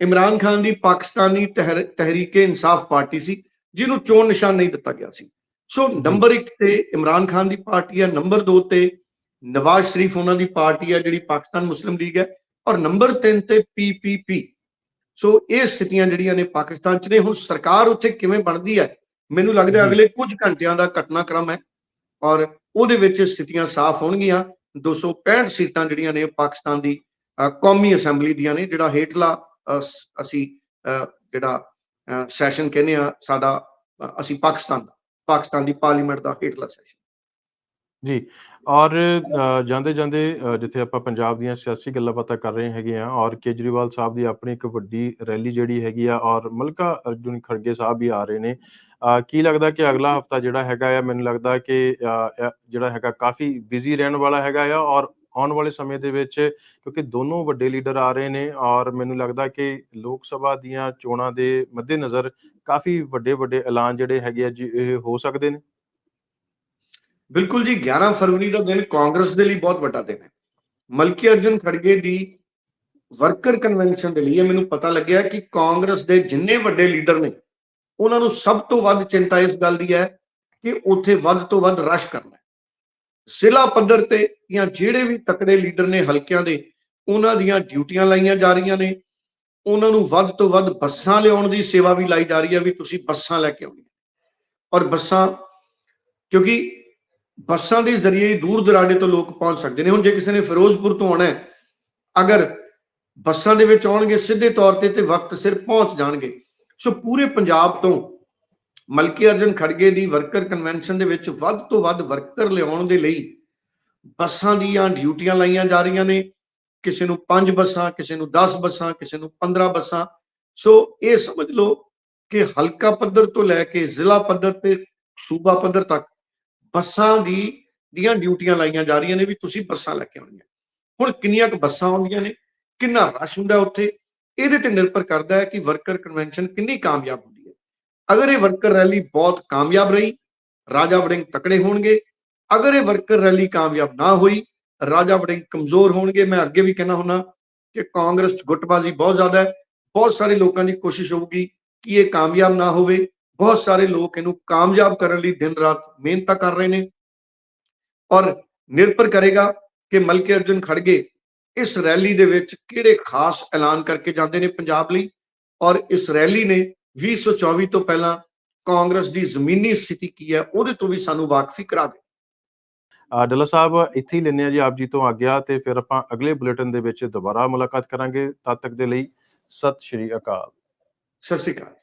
Speaker 2: ਇਮਰਾਨ ਖਾਨ ਦੀ ਪਾਕਿਸਤਾਨੀ ਤਹਿਰ- ਤਹਿਰੀਕੇ ਇਨਸਾਫ ਪਾਰਟੀ ਸੀ ਜਿਹਨੂੰ ਚੋਣ ਨਿਸ਼ਾਨ ਨਹੀਂ ਦਿੱਤਾ ਗਿਆ ਸੀ। ਸੋ ਨੰਬਰ 1 ਤੇ ਇਮਰਾਨ ਖਾਨ ਦੀ ਪਾਰਟੀ ਹੈ ਨੰਬਰ 2 ਤੇ ਨਵਾਜ਼ ਸ਼ਰੀਫ ਉਹਨਾਂ ਦੀ ਪਾਰਟੀ ਹੈ ਜਿਹੜੀ ਪਾਕਿਸਤਾਨ ਮੁਸਲਿਮ ਲੀਗ ਹੈ ਔਰ ਨੰਬਰ 3 ਤੇ ਪੀਪੀਪੀ ਸੋ ਇਹ ਸਥਿਤੀਆਂ ਜਿਹੜੀਆਂ ਨੇ ਪਾਕਿਸਤਾਨ 'ਚ ਨੇ ਹੁਣ ਸਰਕਾਰ ਉੱਥੇ ਕਿਵੇਂ ਬਣਦੀ ਹੈ ਮੈਨੂੰ ਲੱਗਦਾ
Speaker 1: ਜੀ।
Speaker 2: ਅਗਲੇ ਕੁਝ ਘੰਟਿਆਂ ਦਾ ਘਟਨਾਕ੍ਰਮ ਹੈ। ਔਰ ਉਹਦੇ ਵਿੱਚ ਸਥਿਤੀਆਂ ਸਾਫ਼ ਹੋਣਗੀਆਂ। 265 ਸੀਟਾਂ ਜਿਹੜੀਆਂ ਨੇ ਪਾਕਿਸਤਾਨ ਦੀ ਕੌਮੀ ਅਸੈਂਬਲੀ ਦੀਆਂ ਨੇ, ਜਿਹੜਾ ਹੇਠਲਾ ਅਸੀਂ ਜਿਹੜਾ ਸੈਸ਼ਨ ਕਹਿੰਦੇ ਆ ਸਾਡਾ ਅਸੀਂ ਪਾਕਿਸਤਾਨ ਦਾ, ਪਾਕਿਸਤਾਨ ਦੀ ਪਾਰਲੀਮੈਂਟ ਦਾ ਹੇਠਲਾ ਸੈਸ਼ਨ।
Speaker 1: ਜੀ, ਔਰ ਜਾਂਦੇ ਜਾਂਦੇ ਜਿੱਥੇ ਆਪਾਂ ਪੰਜਾਬ ਦੀਆਂ ਸਿਆਸੀ ਗੱਲਾਂ ਬਾਤਾਂ ਕਰ ਰਹੇ ਹੈਗੇ ਆ ਔਰ ਕੇਜਰੀਵਾਲ ਸਾਹਿਬ ਦੀ ਆਪਣੀ ਇੱਕ ਵੱਡੀ ਰੈਲੀ ਜਿਹੜੀ ਹੈਗੀ ਆ, ਔਰ ਮਲਕਾ ਅਰਜੁਨ ਖੜਗੇ ਸਾਹਿਬ ਵੀ ਆ ਰਹੇ ਨੇ ਕੀ ਲੱਗਦਾ ਕਿ ਅਗਲਾ ਹਫਤਾ ਜਿਹੜਾ ਹੈਗਾ ਆ, ਮੈਨੂੰ ਲੱਗਦਾ ਕਿ ਜਿਹੜਾ ਹੈਗਾ ਕਾਫੀ ਬਿਜ਼ੀ ਰਹਿਣ ਵਾਲਾ ਹੈਗਾ ਆ, ਔਰ ਆਉਣ ਵਾਲੇ ਸਮੇਂ ਦੇ ਵਿੱਚ ਕਿਉਂਕਿ ਦੋਨੋਂ ਵੱਡੇ ਲੀਡਰ ਆ ਰਹੇ ਨੇ, ਔਰ ਮੈਨੂੰ ਲੱਗਦਾ ਕਿ ਲੋਕ ਸਭਾ ਦੀਆਂ ਚੋਣਾਂ ਦੇ ਮੱਦੇਨਜ਼ਰ ਕਾਫੀ ਵੱਡੇ ਵੱਡੇ ਐਲਾਨ ਜਿਹੜੇ ਹੈਗੇ ਆ ਜੀ, ਇਹ ਹੋ ਸਕਦੇ ਨੇ।
Speaker 2: ਬਿਲਕੁਲ ਜੀ 11 ਫਰਵਰੀ ਦਾ ਦਿਨ ਕਾਂਗਰਸ ਦੇ ਲਈ ਬਹੁਤ ਵੱਡਾ ਦਿਨ ਹੈ। ਮਲਕੀ ਅਰਜੁਨ ਖੜਗੇ ਦੀ ਵਰਕਰ ਕਨਵੈਨਸ਼ਨ ਦੇ ਲਈ ਇਹ ਮੈਨੂੰ ਪਤਾ ਲੱਗਿਆ ਕਿ ਕਾਂਗਰਸ ਦੇ ਜਿੰਨੇ ਵੱਡੇ ਲੀਡਰ ਨੇ, ਉਹਨਾਂ ਨੂੰ ਸਭ ਤੋਂ ਵੱਧ ਚਿੰਤਾ ਇਸ ਗੱਲ ਦੀ ਹੈ ਕਿ ਉੱਥੇ ਵੱਧ ਤੋਂ ਵੱਧ ਰਸ਼ ਕਰਨਾ ਜ਼ਿਲ੍ਹਾ ਪੱਧਰ ਤੇ ਜਾਂ ਜਿਹੜੇ ਵੀ ਤਕੜੇ ਲੀਡਰ ਨੇ ਹਲਕਿਆਂ ਦੇ, ਉਹਨਾਂ ਦੀਆਂ ਡਿਊਟੀਆਂ ਲਾਈਆਂ ਜਾ ਰਹੀਆਂ ਨੇ। ਉਹਨਾਂ ਨੂੰ ਵੱਧ ਤੋਂ ਵੱਧ ਬੱਸਾਂ ਲਿਆਉਣ ਦੀ ਸੇਵਾ ਵੀ ਲਾਈ ਜਾ ਰਹੀ ਹੈ ਵੀ ਤੁਸੀਂ ਬੱਸਾਂ ਲੈ ਕੇ ਆਉਣੀ ਔਰ ਬੱਸਾਂ, ਕਿਉਂਕਿ ਬੱਸਾਂ ਦੇ ਜ਼ਰੀਏ ਦੂਰ ਦਰਾਡੇ ਤੋਂ ਲੋਕ ਪਹੁੰਚ ਸਕਦੇ ਨੇ। ਹੁਣ ਜੇ ਕਿਸੇ ਨੇ ਫਿਰੋਜ਼ਪੁਰ ਤੋਂ ਆਉਣਾ ਹੈ, ਅਗਰ ਬੱਸਾਂ ਦੇ ਵਿੱਚ ਆਉਣਗੇ, ਸਿੱਧੇ ਤੌਰ ਤੇ ਤੇ ਵਕਤ ਸਿਰ ਪਹੁੰਚ ਜਾਣਗੇ। ਸੋ ਪੂਰੇ ਪੰਜਾਬ ਤੋਂ ਮਲਕੀ ਅਰਜਨ ਖੜਗੇ ਦੀ ਵਰਕਰ ਕਨਵੈਨਸ਼ਨ ਦੇ ਵਿੱਚ ਵੱਧ ਤੋਂ ਵੱਧ ਵਰਕਰ ਲਿਆਉਣ ਦੇ ਲਈ ਬੱਸਾਂ ਦੀਆਂ ਡਿਊਟੀਆਂ ਲਾਈਆਂ ਜਾ ਰਹੀਆਂ ਨੇ। ਕਿਸੇ ਨੂੰ 5 ਬੱਸਾਂ, ਕਿਸੇ ਨੂੰ 10 ਬੱਸਾਂ, ਕਿਸੇ ਨੂੰ 15 ਬੱਸਾਂ। ਸੋ ਇਹ ਸਮਝ ਲਓ ਕਿ ਹਲਕਾ ਪੱਧਰ ਤੋਂ ਲੈ ਕੇ ਜ਼ਿਲ੍ਹਾ ਪੱਧਰ ਤੇ ਸੂਬਾ ਪੱਧਰ ਤੱਕ ਬੱਸਾਂ ਦੀ, ਦੀਆਂ ਡਿਊਟੀਆਂ ਲਾਈਆਂ ਜਾ ਰਹੀਆਂ ਨੇ ਵੀ ਤੁਸੀਂ ਬੱਸਾਂ ਲੈ ਕੇ ਆਉਣੀਆਂ। ਹੁਣ ਕਿੰਨੀਆਂ ਕੁ ਬੱਸਾਂ ਆਉਂਦੀਆਂ ਨੇ, ਕਿੰਨਾ ਰਸ਼ ਹੁੰਦਾ ਉੱਥੇ, ਇਹਦੇ ਤੇ ਨਿਰਭਰ ਕਰਦਾ ਹੈ ਕਿ ਵਰਕਰ ਕਨਵੈਨਸ਼ਨ ਕਿੰਨੀ ਕਾਮਯਾਬ ਹੁੰਦੀ ਹੈ। ਅਗਰ ਇਹ ਵਰਕਰ ਰੈਲੀ ਬਹੁਤ ਕਾਮਯਾਬ ਰਹੀ, ਰਾਜਾ ਵੜਿੰਗ ਤਕੜੇ ਹੋਣਗੇ। ਅਗਰ ਇਹ ਵਰਕਰ ਰੈਲੀ ਕਾਮਯਾਬ ਨਾ ਹੋਈ, ਰਾਜਾ ਵੜਿੰਗ ਕਮਜ਼ੋਰ ਹੋਣਗੇ। ਮੈਂ ਅੱਗੇ ਵੀ ਕਹਿਣਾ ਹੁੰਦਾ ਕਿ ਕਾਂਗਰਸ 'ਚ ਗੁੱਟਬਾਜ਼ੀ ਬਹੁਤ ਜ਼ਿਆਦਾ ਹੈ। ਬਹੁਤ ਸਾਰੇ ਲੋਕਾਂ ਦੀ ਕੋਸ਼ਿਸ਼ ਹੋਊਗੀ ਕਿ ਇਹ ਕਾਮਯਾਬ ਨਾ ਹੋਵੇ। ਬਹੁਤ ਸਾਰੇ ਲੋਕ ਇਹਨੂੰ ਕਾਮਯਾਬ ਕਰਨ ਲਈ ਦਿਨ ਰਾਤ ਮਿਹਨਤਾਂ ਕਰ ਰਹੇ ਨੇ ਔਰ ਨਿਰਭਰ ਕਰੇਗਾ ਕਿ ਮਲਕੇ ਅਰਜੁਨ ਖੜਗੇ ਇਸ ਰੈਲੀ ਦੇ ਵਿੱਚ ਕਿਹੜੇ ਖਾਸ ਐਲਾਨ ਕਰਕੇ ਜਾਂਦੇ ਨੇ ਪੰਜਾਬ ਲਈ? ਔਰ ਇਸ ਰੈਲੀ ਨੇ 2024 ਤੋਂ ਪਹਿਲਾਂ ਕਾਂਗਰਸ ਦੀ ਜ਼ਮੀਨੀ ਸਥਿਤੀ ਕੀ ਹੈ? ਉਹਦੇ ਤੋਂ ਵੀ ਸਾਨੂੰ ਵਾਕਫੀ ਕਰਾ ਦੇ।
Speaker 1: ਡੱਲਾ ਸਾਹਿਬ ਇੱਥੇ ਹੀ ਲੈਂਦੇ ਹਾਂ ਜੀ ਆਪ ਜੀ ਤੋਂ ਆਗਿਆ ਤੇ ਫਿਰ ਆਪਾਂ ਅਗਲੇ ਬੁਲੇਟਿਨ ਦੇ ਵਿੱਚ ਦੁਬਾਰਾ ਮੁਲਾਕਾਤ ਕਰਾਂਗੇ। ਤਦ ਤੱਕ ਦੇ ਲਈ ਸਤਿ ਸ਼੍ਰੀ ਅਕਾਲ।
Speaker 2: ਸਤਿ ਸ਼੍ਰੀ ਅਕਾਲ।